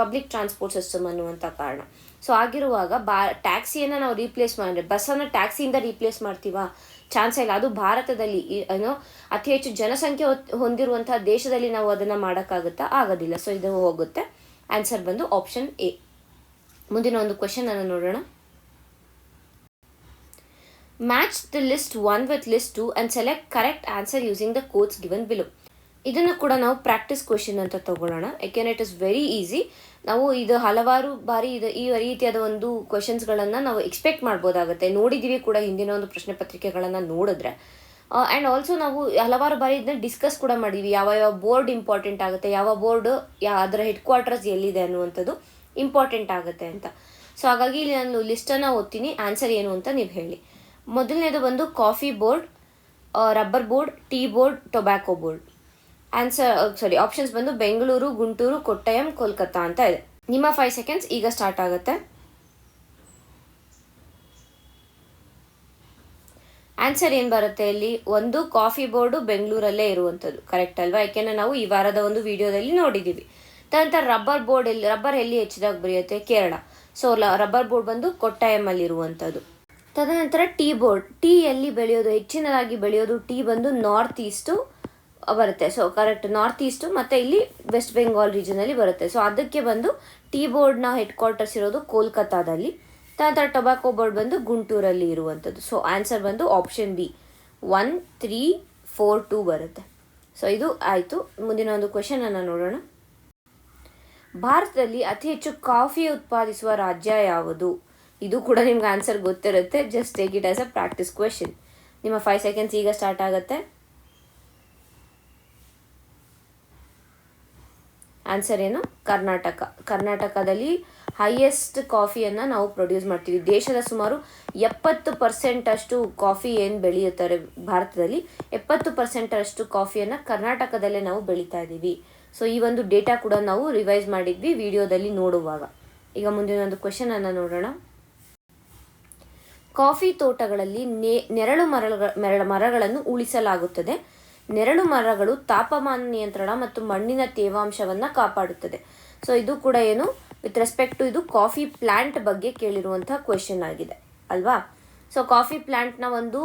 public transport system ಅನ್ನುವಂಥ ಕಾರಣ. ಸೊ ಆಗಿರುವಾಗ ಬಾ ಟ್ಯಾಕ್ಸಿಯನ್ನು ನಾವು ರೀಪ್ಲೇಸ್ ಮಾಡಿದ್ರೆ, ಬಸ್ಸನ್ನು ಟ್ಯಾಕ್ಸಿಯಿಂದ ರೀಪ್ಲೇಸ್ ಮಾಡ್ತೀವಾ? ಚಾನ್ಸ್ ಇಲ್ಲ. ಅದು ಭಾರತದಲ್ಲಿ ಏನೋ, ಅತಿ ಹೆಚ್ಚು ಜನಸಂಖ್ಯೆ ಹೊಂದಿರುವಂತಹ ದೇಶದಲ್ಲಿ ನಾವು ಅದನ್ನು ಮಾಡೋಕ್ಕಾಗುತ್ತಾ? ಆಗೋದಿಲ್ಲ. ಸೊ ಇದು ಹೋಗುತ್ತೆ. ಆನ್ಸರ್ ಬಂದು ಆಪ್ಷನ್ ಎ ಮುಂದಿನ ಒಂದು ಕ್ವೆಶನ್ ಅನ್ನು ನೋಡೋಣ. Match the list one with list two and select correct answer using the code given below ಇದನ್ನು ಕೂಡ ನಾವು ಪ್ರಾಕ್ಟೀಸ್ ಕ್ವೆಶನ್ ಅಂತ ತಗೊಳ್ಳೋಣ. ಯಾಕೆಂದರೆ ಇಟ್ ಇಸ್ ವೆರಿ ಈಸಿ ನಾವು ಇದು ಹಲವಾರು ಬಾರಿ ಇದು ಈ ರೀತಿಯಾದ ಒಂದು ಕ್ವೆಶನ್ಸ್ಗಳನ್ನು ನಾವು ಎಕ್ಸ್ಪೆಕ್ಟ್ ಮಾಡ್ಬೋದಾಗುತ್ತೆ. ನೋಡಿದ್ದೀವಿ ಕೂಡ ಹಿಂದಿನ ಒಂದು ಪ್ರಶ್ನೆ ಪತ್ರಿಕೆಗಳನ್ನು ನೋಡಿದ್ರೆ. ಆ್ಯಂಡ್ ಆಲ್ಸೋ ನಾವು ಹಲವಾರು ಬಾರಿ ಇದನ್ನ ಡಿಸ್ಕಸ್ ಕೂಡ ಮಾಡಿದ್ವಿ. ಯಾವ ಯಾವ ಬೋರ್ಡ್ ಇಂಪಾರ್ಟೆಂಟ್ ಆಗುತ್ತೆ, ಯಾವ ಬೋರ್ಡ್ ಯಾ ಅದರ ಹೆಡ್ ಕ್ವಾರ್ಟರ್ಸ್ ಎಲ್ಲಿದೆ ಅನ್ನುವಂಥದ್ದು ಇಂಪಾರ್ಟೆಂಟ್ ಆಗುತ್ತೆ ಅಂತ. ಸೊ ಹಾಗಾಗಿ ಇಲ್ಲಿ ನಾನು ಲಿಸ್ಟನ್ನು ಓದ್ತೀನಿ. ಆನ್ಸರ್ ಏನು ಅಂತ ನೀವು ಹೇಳಿ. ಮೊದಲನೇದು ಬಂದು coffee board rubber board tea board tobacco board answer sorry options ಬಂದು ಬೆಂಗಳೂರು ಗುಂಟೂರು ಕೊಟ್ಟಯಂ ಕೋಲ್ಕತ್ತಾ ಅಂತ ಇದೆ. ನಿಮ್ಮ ಫೈವ್ ಸೆಕೆಂಡ್ಸ್ ಈಗ ಸ್ಟಾರ್ಟ್ ಆಗುತ್ತೆ. ಆನ್ಸರ್ ಏನು ಬರುತ್ತೆ ಇಲ್ಲಿ? ಒಂದು ಕಾಫಿ ಬೋರ್ಡು ಬೆಂಗಳೂರಲ್ಲೇ ಇರುವಂಥದ್ದು ಕರೆಕ್ಟ್ ಅಲ್ವಾ? ಯಾಕೆಂದರೆ ನಾವು ಈ ವಾರದ ಒಂದು ವಿಡಿಯೋದಲ್ಲಿ ನೋಡಿದ್ದೀವಿ ತದನಂತರ ರಬ್ಬರ್ ಬೋರ್ಡ್ ಎಲ್ಲಿ ರಬ್ಬರ್ ಎಲ್ಲಿ ಹೆಚ್ಚಿದಾಗಿ ಬರೆಯುತ್ತೆ ಕೇರಳ. ಸೊ ರಬ್ಬರ್ ಬೋರ್ಡ್ ಬಂದು ಕೊಟ್ಟಾಯಮಲ್ಲಿ ಇರುವಂಥದ್ದು. ತದನಂತರ ಟೀ ಬೋರ್ಡ್ ಟೀ ಎಲ್ಲಿ ಬೆಳೆಯೋದು? ಹೆಚ್ಚಿನದಾಗಿ ಬೆಳೆಯೋದು ಟೀ ಬಂದು ನಾರ್ತ್ ಈಸ್ಟು ಬರುತ್ತೆ. ಸೊ ಕರೆಕ್ಟ್ ನಾರ್ತ್ ಈಸ್ಟು ಮತ್ತು ಇಲ್ಲಿ ವೆಸ್ಟ್ ಬೆಂಗಾಲ್ ರೀಜನಲ್ಲಿ ಬರುತ್ತೆ. ಸೊ ಅದಕ್ಕೆ ಬಂದು ಟೀ ಬೋರ್ಡ್ನ ಹೆಡ್ ಕ್ವಾರ್ಟರ್ಸ್ ಇರೋದು ಕೋಲ್ಕತ್ತಾದಲ್ಲಿ. ನಂತರ ಟೊಬ್ಯಾಕೋ ಬೋರ್ಡ್ ಬಂದು ಗುಂಟೂರಲ್ಲಿ ಇರುವಂಥದ್ದು ಸೊ ಆನ್ಸರ್ ಬಂದು option B one three four two ಬರುತ್ತೆ. ಸೊ ಇದು ಆಯಿತು. ಮುಂದಿನ ಒಂದು ಕ್ವೆಶನನ್ನು ನೋಡೋಣ. ಭಾರತದಲ್ಲಿ ಅತಿ ಹೆಚ್ಚು ಕಾಫಿ ಉತ್ಪಾದಿಸುವ ರಾಜ್ಯ ಯಾವುದು? ಇದು ಕೂಡ ನಿಮ್ಗೆ ಆನ್ಸರ್ ಗೊತ್ತಿರುತ್ತೆ. Just take it as a practice question ನಿಮ್ಮ ಫೈವ್ ಸೆಕೆಂಡ್ಸ್ ಈಗ ಸ್ಟಾರ್ಟ್ ಆಗುತ್ತೆ. ಆನ್ಸರ್ ಏನು? ಕರ್ನಾಟಕ. ಕರ್ನಾಟಕದಲ್ಲಿ ಹೈಯೆಸ್ಟ್ ಕಾಫಿಯನ್ನು ನಾವು ಪ್ರೊಡ್ಯೂಸ್ ಮಾಡ್ತೀವಿ. ದೇಶದ ಸುಮಾರು ಎಪ್ಪತ್ತು ಪರ್ಸೆಂಟ್ ಅಷ್ಟು ಕಾಫಿ ಏನು ಬೆಳೆಯುತ್ತಾರೆ ಭಾರತದಲ್ಲಿ. ಎಪ್ಪತ್ತು ಪರ್ಸೆಂಟ್ ಅಷ್ಟು ಕಾಫಿಯನ್ನು ಕರ್ನಾಟಕದಲ್ಲೇ ನಾವು ಬೆಳೀತಾ ಇದ್ದೀವಿ ಸೊ ಈ ಒಂದು ಡೇಟಾ ಕೂಡ ನಾವು ರಿವೈಸ್ ಮಾಡಿದ್ವಿ ವಿಡಿಯೋದಲ್ಲಿ ನೋಡುವಾಗ. ಈಗ ಮುಂದಿನ ಒಂದು ಕ್ವಶನ್ ಅನ್ನು ನೋಡೋಣ. ಕಾಫಿ ತೋಟಗಳಲ್ಲಿ ನೆ, ನೆರಳು ಮರಳು ಮರ ಮರಗಳನ್ನು ಉಳಿಸಲಾಗುತ್ತದೆ. ನೆರಳು ಮರಗಳು ತಾಪಮಾನ ನಿಯಂತ್ರಣ ಮತ್ತು ಮಣ್ಣಿನ ತೇವಾಂಶವನ್ನು ಕಾಪಾಡುತ್ತದೆ. ಸೊ ಇದು ಕೂಡ ಏನು? ವಿತ್ ರೆಸ್ಪೆಕ್ಟ್ ಟು ಇದು ಕಾಫಿ ಪ್ಲ್ಯಾಂಟ್ ಬಗ್ಗೆ ಕೇಳಿರುವಂತಹ ಕ್ವೆಶನ್ ಆಗಿದೆ. ಅಲ್ವಾ? ಸೊ ಕಾಫಿ ಪ್ಲ್ಯಾಂಟ್ನ ಒಂದು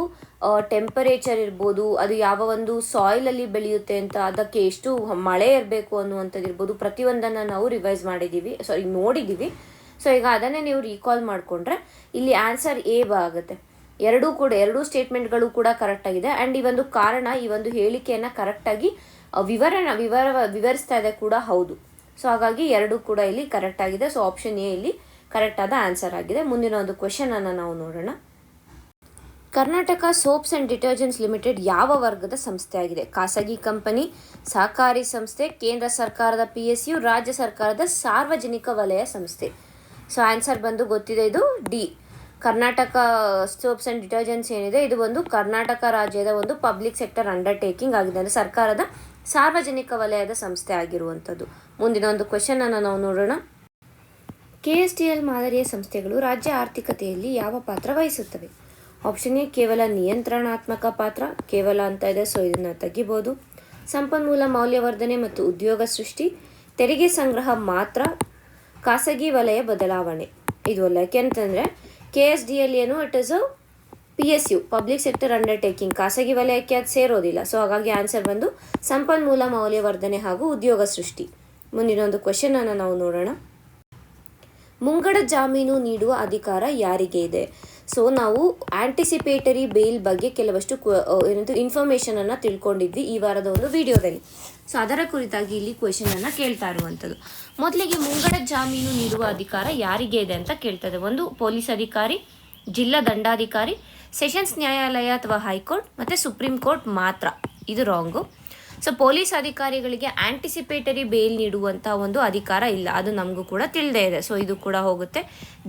ಟೆಂಪರೇಚರ್ ಇರ್ಬೋದು, ಅದು ಯಾವ ಒಂದು ಸಾಯಿಲಲ್ಲಿ ಬೆಳೆಯುತ್ತೆ ಅಂತ, ಅದಕ್ಕೆ ಎಷ್ಟು ಮಳೆ ಇರಬೇಕು ಅನ್ನುವಂಥದ್ದು ಇರ್ಬೋದು, ಪ್ರತಿಯೊಂದನ್ನು ನಾವು ರಿವೈಸ್ ಮಾಡಿದ್ದೀವಿ ಸಾರಿ ನೋಡಿದ್ದೀವಿ ಸೊ ಈಗ ಅದನ್ನೇ ನೀವು ರೀಕಾಲ್ ಮಾಡಿಕೊಂಡ್ರೆ, ಇಲ್ಲಿ ಆನ್ಸರ್ ಎ ಆಗುತ್ತೆ. ಎರಡೂ ಕೂಡ, ಎರಡೂ ಸ್ಟೇಟ್ಮೆಂಟ್ಗಳು ಕೂಡ ಕರೆಕ್ಟ್ ಆಗಿದೆ. ಆ್ಯಂಡ್ ಈ ಒಂದು ಕಾರಣ, ಈ ಒಂದು ಹೇಳಿಕೆಯನ್ನು ಕರೆಕ್ಟಾಗಿ ವಿವರಣ, ವಿವರ, ವಿವರಿಸ್ತಾ ಇದೆ ಕೂಡ ಹೌದು. ಸೊ ಹಾಗಾಗಿ ಎರಡೂ ಕೂಡ ಇಲ್ಲಿ ಕರೆಕ್ಟ್ ಆಗಿದೆ. ಸೊ ಆಪ್ಷನ್ ಎ ಇಲ್ಲಿ ಕರೆಕ್ಟ್ ಆದ ಆನ್ಸರ್ ಆಗಿದೆ. ಮುಂದಿನ ಒಂದು ಕ್ವೆಶನ್ ಅನ್ನು ನಾವು ನೋಡೋಣ. Karnataka soaps and detergents limited ಯಾವ ವರ್ಗದ ಸಂಸ್ಥೆಯಾಗಿದೆ ಖಾಸಗಿ ಕಂಪನಿ, ಸಹಕಾರಿ ಸಂಸ್ಥೆ, ಕೇಂದ್ರ ಸರ್ಕಾರದ ಪಿ ಎಸ್ ಯು ರಾಜ್ಯ ಸರ್ಕಾರದ ಸಾರ್ವಜನಿಕ ವಲಯ ಸಂಸ್ಥೆ? ಸೊ ಆನ್ಸರ್ ಬಂದು ಗೊತ್ತಿದೆ ಇದು D. Karnataka soaps and detergents ಏನಿದೆ, ಇದು ಒಂದು ಕರ್ನಾಟಕ ರಾಜ್ಯದ ಒಂದು ಪಬ್ಲಿಕ್ ಸೆಕ್ಟರ್ ಅಂಡರ್ಟೇಕಿಂಗ್ ಆಗಿದೆ. ಅಂದರೆ ಸರ್ಕಾರದ ಸಾರ್ವಜನಿಕ ವಲಯದ ಸಂಸ್ಥೆ ಆಗಿರುವಂಥದ್ದು. ಮುಂದಿನ ಒಂದು ಕ್ವೆಶನ್ ಅನ್ನು ನಾವು ನೋಡೋಣ. ಕೆ ಎಸ್ ಟಿ ಎಲ್ ಮಾದರಿಯ ಸಂಸ್ಥೆಗಳು ರಾಜ್ಯ ಆರ್ಥಿಕತೆಯಲ್ಲಿ ಯಾವ ಪಾತ್ರ ವಹಿಸುತ್ತವೆ? ಆಪ್ಷನ್ ಎ, ಕೇವಲ ನಿಯಂತ್ರಣಾತ್ಮಕ ಪಾತ್ರ, ಕೇವಲ ಅಂತ ಇದೆ ಸೊ ಇದನ್ನು ತೆಗಿಬೋದು. ಸಂಪನ್ಮೂಲ ಮೌಲ್ಯವರ್ಧನೆ ಮತ್ತು ಉದ್ಯೋಗ ಸೃಷ್ಟಿ, ತೆರಿಗೆ ಸಂಗ್ರಹ ಮಾತ್ರ, ಖಾಸಗಿ ವಲಯ ಬದಲಾವಣೆ. ಇದು ಅಲ್ಲ ಯಾಕೆಂತಂದರೆ ಕೆ ಎಸ್ ಡಿ ಎಲ್ ಏನು it is a P S U public sector undertaking ಖಾಸಗಿ ವಲಯಕ್ಕೆ ಅದು ಸೇರೋದಿಲ್ಲ. ಸೊ ಹಾಗಾಗಿ ಆನ್ಸರ್ ಬಂದು ಸಂಪನ್ಮೂಲ ಮೌಲ್ಯವರ್ಧನೆ ಹಾಗೂ ಉದ್ಯೋಗ ಸೃಷ್ಟಿ. ಮುಂದಿನ ಒಂದು ಕ್ವಶನ್ ಅನ್ನು ನಾವು ನೋಡೋಣ. ಮುಂಗಡ ಜಾಮೀನು ನೀಡುವ ಅಧಿಕಾರ ಯಾರಿಗೆ ಇದೆ? ಸೊ ನಾವು ಆಂಟಿಸಿಪೇಟರಿ ಬೇಲ್ ಬಗ್ಗೆ ಕೆಲವಷ್ಟು ಏನಂತ ಇನ್ಫಾರ್ಮೇಶನ್ ಅನ್ನು ತಿಳ್ಕೊಂಡಿದ್ವಿ ಈ ವಾರದ ಒಂದು ವಿಡಿಯೋದಲ್ಲಿ. ಸೊ ಅದರ ಕುರಿತಾಗಿ ಇಲ್ಲಿ ಕ್ವೆಶನ್ ಅನ್ನು ಕೇಳ್ತಾ ಇರುವಂಥದ್ದು ಮೊದಲಿಗೆ ಮುಂಗಡ ಜಾಮೀನು ನೀಡುವ ಅಧಿಕಾರ ಯಾರಿಗೆ ಇದೆ ಅಂತ ಕೇಳ್ತದೆ. ಒಂದು ಪೊಲೀಸ್ ಅಧಿಕಾರಿ, ಜಿಲ್ಲಾ ದಂಡಾಧಿಕಾರಿ, ಸೆಷನ್ಸ್ ನ್ಯಾಯಾಲಯ ಅಥವಾ ಹೈಕೋರ್ಟ್ ಮತ್ತು ಸುಪ್ರೀಂ ಕೋರ್ಟ್ ಮಾತ್ರ. ಇದು ರಾಂಗು ಸೊ ಪೊಲೀಸ್ ಅಧಿಕಾರಿಗಳಿಗೆ ಆಂಟಿಸಿಪೇಟರಿ ಬೇಲ್ ನೀಡುವಂಥ ಒಂದು ಅಧಿಕಾರ ಇಲ್ಲ. ಅದು ನಮಗೂ ಕೂಡ ತಿಳಿದೇ ಇದೆ. ಸೊ ಇದು ಕೂಡ ಹೋಗುತ್ತೆ.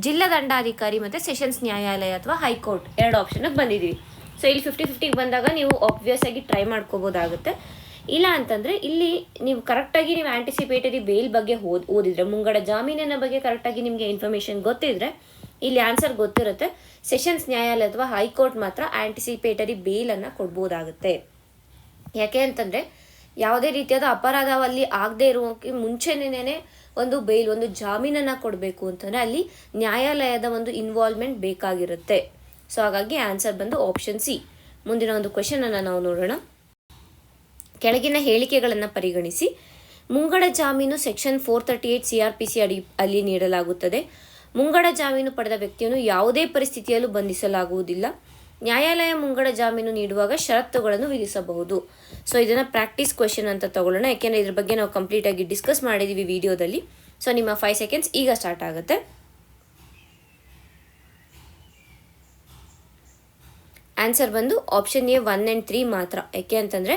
ಜಿಲ್ಲಾ ದಂಡಾಧಿಕಾರಿ ಮತ್ತು ಸೆಷನ್ಸ್ ನ್ಯಾಯಾಲಯ ಅಥವಾ ಹೈಕೋರ್ಟ್ ಎರಡು ಆಪ್ಷನ್ಗೆ ಬಂದಿದ್ದೀವಿ ಸೊ ಇಲ್ಲಿ ಫಿಫ್ಟಿ ಫಿಫ್ಟಿಗೆ ಬಂದಾಗ ನೀವು ಆಬ್ವಿಯಸ್ ಆಗಿ ಟ್ರೈ ಮಾಡ್ಕೋಬೋದಾಗುತ್ತೆ. ಇಲ್ಲ ಅಂತಂದರೆ, ಇಲ್ಲಿ ನೀವು ಕರೆಕ್ಟಾಗಿ ನೀವು ಆಂಟಿಸಿಪೇಟರಿ ಬೇಲ್ ಬಗ್ಗೆ ಓದ್, ಓದಿದ್ರೆ, ಮುಂಗಡ ಜಾಮೀನಿನ ಬಗ್ಗೆ ಕರೆಕ್ಟಾಗಿ ನಿಮಗೆ ಇನ್ಫಾರ್ಮೇಷನ್ ಗೊತ್ತಿದ್ರೆ, ಇಲ್ಲಿ ಆನ್ಸರ್ ಗೊತ್ತಿರುತ್ತೆ. ಸೆಷನ್ಸ್ ನ್ಯಾಯಾಲಯ ಅಥವಾ ಹೈಕೋರ್ಟ್ ಮಾತ್ರ ಆಂಟಿಸಿಪೇಟರಿ ಬೇಲನ್ನು ಕೊಡ್ಬೋದಾಗುತ್ತೆ. ಯಾಕೆ ಅಂತಂದರೆ ಯಾವುದೇ ರೀತಿಯಾದ ಅಪರಾಧವಲ್ಲಿ ಆಗದೆ ಇರುವಕ್ಕೆ ಮುಂಚೆನೇನೆ ಒಂದು ಬೇಲ್ ಒಂದು ಜಾಮೀನನ್ನು ಕೊಡಬೇಕು ಅಂತಂದರೆ ಅಲ್ಲಿ ನ್ಯಾಯಾಲಯದ ಒಂದು ಇನ್ವಾಲ್ವ್ಮೆಂಟ್ ಬೇಕಾಗಿರುತ್ತೆ. ಸೊ ಹಾಗಾಗಿ ಆನ್ಸರ್ ಬಂದು ಆಪ್ಷನ್ ಸಿ ಮುಂದಿನ ಒಂದು ಕ್ವೆಶನನ್ನು ನಾವು ನೋಡೋಣ. ಕೆಳಗಿನ ಹೇಳಿಕೆಗಳನ್ನು ಪರಿಗಣಿಸಿ. ಮುಂಗಡ ಜಾಮೀನು section four thirty eight C R P C ಅಡಿ, ಅಲ್ಲಿ ನೀಡಲಾಗುತ್ತದೆ. ಮುಂಗಡ ಜಾಮೀನು ಪಡೆದ ವ್ಯಕ್ತಿಯನ್ನು ಯಾವುದೇ ಪರಿಸ್ಥಿತಿಯಲ್ಲೂ ಬಂಧಿಸಲಾಗುವುದಿಲ್ಲ. ನ್ಯಾಯಾಲಯ ಮುಂಗಡ ಜಾಮೀನು ನೀಡುವಾಗ ಷರತ್ತುಗಳನ್ನು ವಿಧಿಸಬಹುದು. ಸೊ ಇದನ್ನು ಪ್ರಾಕ್ಟೀಸ್ ಕ್ವೆಶನ್ ಅಂತ ತಗೊಳ್ಳೋಣ. ಯಾಕೆಂದರೆ ಇದ್ರ ಬಗ್ಗೆ ನಾವು ಕಂಪ್ಲೀಟಾಗಿ ಡಿಸ್ಕಸ್ ಮಾಡಿದ್ದೀವಿ ವಿಡಿಯೋದಲ್ಲಿ ಸೊ ನಿಮ್ಮ ಫೈವ್ ಸೆಕೆಂಡ್ಸ್ ಈಗ ಸ್ಟಾರ್ಟ್ ಆಗುತ್ತೆ. ಆನ್ಸರ್ ಬಂದು option A one and three ಮಾತ್ರ. ಯಾಕೆ ಅಂತಂದರೆ,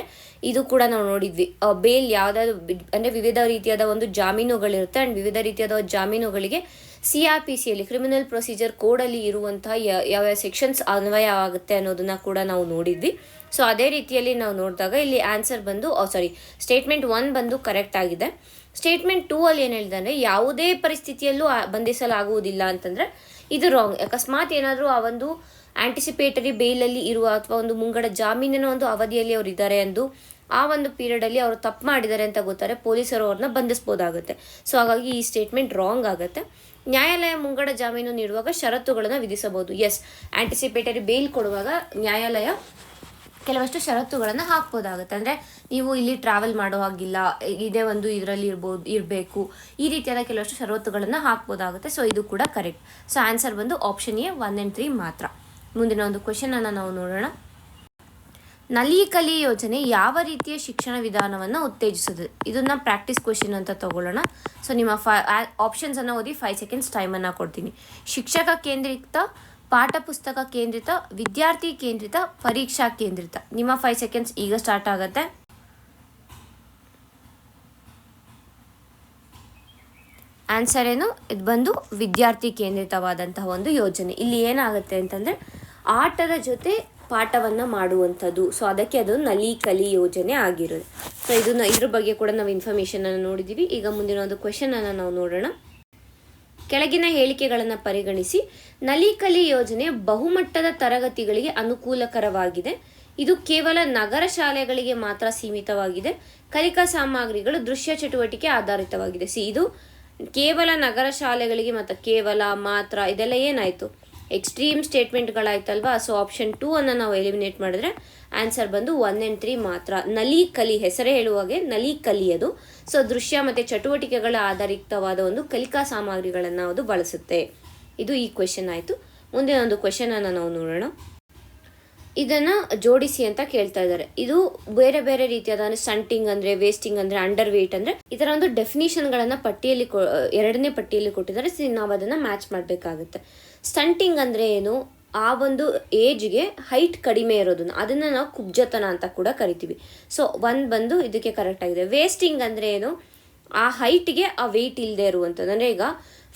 ಇದು ಕೂಡ ನಾವು ನೋಡಿದ್ವಿ. ಬೇಲ್ ಯಾವುದಾದ್ರು, ಅಂದರೆ ವಿವಿಧ ರೀತಿಯಾದ ಒಂದು ಜಾಮೀನುಗಳಿರುತ್ತೆ. ಆ್ಯಂಡ್ ವಿವಿಧ ರೀತಿಯಾದ ಜಾಮೀನುಗಳಿಗೆ ಸಿ ಆರ್ ಪಿ ಸಿಯಲ್ಲಿ ಕ್ರಿಮಿನಲ್ ಪ್ರೊಸೀಜರ್ ಕೋಡಲ್ಲಿ ಇರುವಂತಹ ಯಾವ ಸೆಕ್ಷನ್ಸ್ ಅನ್ವಯ ಆಗುತ್ತೆ ಅನ್ನೋದನ್ನ ಕೂಡ ನಾವು ನೋಡಿದ್ವಿ. ಸೊ, ಅದೇ ರೀತಿಯಲ್ಲಿ ನಾವು ನೋಡಿದಾಗ ಇಲ್ಲಿ ಆನ್ಸರ್ ಬಂದು ಸಾರಿ, ಸ್ಟೇಟ್ಮೆಂಟ್ ಒನ್ ಬಂದು ಕರೆಕ್ಟ್ ಆಗಿದೆ. ಸ್ಟೇಟ್ಮೆಂಟ್ ಟೂ ಅಲ್ಲಿ ಏನು ಹೇಳಿದಂದ್ರೆ, ಯಾವುದೇ ಪರಿಸ್ಥಿತಿಯಲ್ಲೂ ಬಂಧಿಸಲಾಗುವುದಿಲ್ಲ ಅಂತಂದರೆ ಇದು ರಾಂಗ್ ಅಕಸ್ಮಾತ್ ಏನಾದರೂ ಆ ಒಂದು ಆಂಟಿಸಿಪೇಟರಿ ಬೇಲಲ್ಲಿ ಇರುವ ಅಥವಾ ಒಂದು ಮುಂಗಡ ಜಾಮೀನಿನ ಒಂದು ಅವಧಿಯಲ್ಲಿ ಅವರು ಇದ್ದಾರೆ ಎಂದು ಆ ಒಂದು ಪೀರಿಯಡಲ್ಲಿ ಅವರು ತಪ್ಪು ಮಾಡಿದ್ದಾರೆ ಅಂತ ಗೊತ್ತಾರೆ, ಪೊಲೀಸರು ಅವ್ರನ್ನ ಬಂಧಿಸ್ಬೋದಾಗುತ್ತೆ. ಸೊ, ಹಾಗಾಗಿ ಈ ಸ್ಟೇಟ್ಮೆಂಟ್ ರಾಂಗ್ ಆಗುತ್ತೆ. ನ್ಯಾಯಾಲಯ ಮುಂಗಡ ಜಾಮೀನು ನೀಡುವಾಗ ಷರತ್ತುಗಳನ್ನು ವಿಧಿಸಬಹುದು. ಎಸ್ ಆಂಟಿಸಿಪೇಟರಿ ಬೇಲ್ ಕೊಡುವಾಗ ನ್ಯಾಯಾಲಯ ಕೆಲವಷ್ಟು ಷರತ್ತುಗಳನ್ನು ಹಾಕ್ಬೋದಾಗುತ್ತೆ. ಅಂದರೆ ನೀವು ಇಲ್ಲಿ ಟ್ರಾವೆಲ್ ಮಾಡೋ ಹಾಗಿಲ್ಲ, ಇದೇ ಒಂದು ಇದರಲ್ಲಿ ಇರ್ಬೋದು, ಇರಬೇಕು, ಈ ರೀತಿಯಾದ ಕೆಲವಷ್ಟು ಷರತ್ತುಗಳನ್ನು ಹಾಕ್ಬೋದಾಗುತ್ತೆ. ಸೊ ಇದು ಕೂಡ ಕರೆಕ್ಟ್ ಸೊ ಆನ್ಸರ್ ಬಂದು option A one and three ಮಾತ್ರ. ಮುಂದಿನ ಒಂದು ಕ್ವೆಶನನ್ನು ನಾವು ನೋಡೋಣ. ನಲಿಕಲಿ ಯೋಜನೆ ಯಾವ ರೀತಿಯ ಶಿಕ್ಷಣ ವಿಧಾನವನ್ನು ಉತ್ತೇಜಿಸುತ್ತದೆ? ಇದನ್ನ ಪ್ರಾಕ್ಟೀಸ್ ಕ್ವೆಶನ್ ಅಂತ ತಗೊಳ್ಳೋಣ. ಸೊ ನಿಮ್ಮ ಫೈ ಆಪ್ಷನ್ಸನ್ನು ಓದಿ ಫೈವ್ ಸೆಕೆಂಡ್ಸ್ ಟೈಮನ್ನು ಕೊಡ್ತೀನಿ. ಶಿಕ್ಷಕ ಕೇಂದ್ರಿತ, ಪಾಠ ಪುಸ್ತಕ ಕೇಂದ್ರಿತ, ವಿದ್ಯಾರ್ಥಿ ಕೇಂದ್ರಿತ, ಪರೀಕ್ಷಾ ಕೇಂದ್ರಿತ. ನಿಮ್ಮ ಫೈವ್ ಸೆಕೆಂಡ್ಸ್ ಈಗ ಸ್ಟಾರ್ಟ್ ಆಗುತ್ತೆ. ಆನ್ಸರ್ ಏನು? ಇದು ಬಂದು ವಿದ್ಯಾರ್ಥಿ ಕೇಂದ್ರಿತವಾದಂತಹ ಒಂದು ಯೋಜನೆ. ಇಲ್ಲಿ ಏನಾಗುತ್ತೆ ಅಂತಂದರೆ, ಆಟದ ಜೊತೆ ಪಾಠವನ್ನು ಮಾಡುವಂಥದ್ದು. ಸೊ ಅದಕ್ಕೆ ಅದು ನಲಿ ಕಲಿ ಯೋಜನೆ ಆಗಿರೋದು. ಸೊ ಇದನ್ನ ಇದ್ರ ಬಗ್ಗೆ ಕೂಡ ನಾವು ಇನ್ಫಾರ್ಮೇಷನನ್ನು ನೋಡಿದ್ದೀವಿ ಈಗ ಮುಂದಿನ ಒಂದು ಕ್ವೆಶನನ್ನು ನಾವು ನೋಡೋಣ. ಕೆಳಗಿನ ಹೇಳಿಕೆಗಳನ್ನು ಪರಿಗಣಿಸಿ. ನಲಿಕಲಿ ಯೋಜನೆ ಬಹುಮಟ್ಟದ ತರಗತಿಗಳಿಗೆ ಅನುಕೂಲಕರವಾಗಿದೆ. ಇದು ಕೇವಲ ನಗರ ಶಾಲೆಗಳಿಗೆ ಮಾತ್ರ ಸೀಮಿತವಾಗಿದೆ. ಕಲಿಕಾ ಸಾಮಗ್ರಿಗಳು ದೃಶ್ಯ ಚಟುವಟಿಕೆ ಆಧಾರಿತವಾಗಿದೆ. ಸಿ ಇದು ಕೇವಲ ನಗರ ಶಾಲೆಗಳಿಗೆ ಮತ್ತು ಕೇವಲ ಮಾತ್ರ ಇದೆಲ್ಲ ಏನಾಯಿತು? ಎಕ್ಸ್ಟ್ರೀಮ್ ಸ್ಟೇಟ್ಮೆಂಟ್ಗಳಾಯ್ತಲ್ವಾ ಸೊ ಆಪ್ಷನ್ ಟೂ ಅನ್ನು ನಾವು ಎಲಿಮಿನೇಟ್ ಮಾಡಿದ್ರೆ ಆನ್ಸರ್ ಬಂದು ಒನ್ ಆ್ಯಂಡ್ ತ್ರೀ ಮಾತ್ರ. ನಲಿ ಕಲಿ ಹೆಸರೇ ಹೇಳುವಾಗೆ ನಲಿ ಕಲಿಯದು ಸೊ ದೃಶ್ಯ ಮತ್ತು ಚಟುವಟಿಕೆಗಳ ಆಧಾರಿತವಾದ ಒಂದು ಕಲಿಕಾ ಸಾಮಗ್ರಿಗಳನ್ನು ಅದು ಬಳಸುತ್ತೆ. ಇದು ಈ ಕ್ವೆಶನ್ ಆಯಿತು. ಮುಂದಿನ ಒಂದು ಕ್ವೆಶನನ್ನು ನಾವು ನೋಡೋಣ. ಇದನ್ನು ಜೋಡಿಸಿ ಅಂತ ಕೇಳ್ತಾ ಇದ್ದಾರೆ. ಇದು ಬೇರೆ ಬೇರೆ ರೀತಿಯಾದ ಸಂಟಿಂಗ್ ಅಂದರೆ ವೇಸ್ಟಿಂಗ್ ಅಂದರೆ ಅಂಡರ್ ವೇಟ್ ಅಂದರೆ ಇದರ ಒಂದು ಡೆಫಿನಿಷನ್ಗಳನ್ನು ಪಟ್ಟಿಯಲ್ಲಿ ಎರಡನೇ ಪಟ್ಟಿಯಲ್ಲಿ ಕೊಟ್ಟಿದ್ದಾರೆ. ನಾವು ಅದನ್ನು ಮ್ಯಾಚ್ ಮಾಡಬೇಕಾಗುತ್ತೆ. ಸ್ಟಂಟಿಂಗ್ ಅಂದರೆ ಏನು? ಆ ಒಂದು ಏಜ್ಗೆ ಹೈಟ್ ಕಡಿಮೆ ಇರೋದನ್ನ, ಅದನ್ನು ನಾವು ಕುಬ್ಜತನ ಅಂತ ಕೂಡ ಕರಿತೀವಿ. ಸೊ ಒಂದು ಬಂದು ಇದಕ್ಕೆ ಕರೆಕ್ಟ್ ಆಗಿದೆ. ವೇಸ್ಟಿಂಗ್ ಅಂದರೆ ಏನು? ಆ ಹೈಟ್ಗೆ ಆ ವೆಯ್ಟ್ ಇಲ್ಲದೆ ಇರುವಂಥದ್ದು ಅಂದರೆ ಈಗ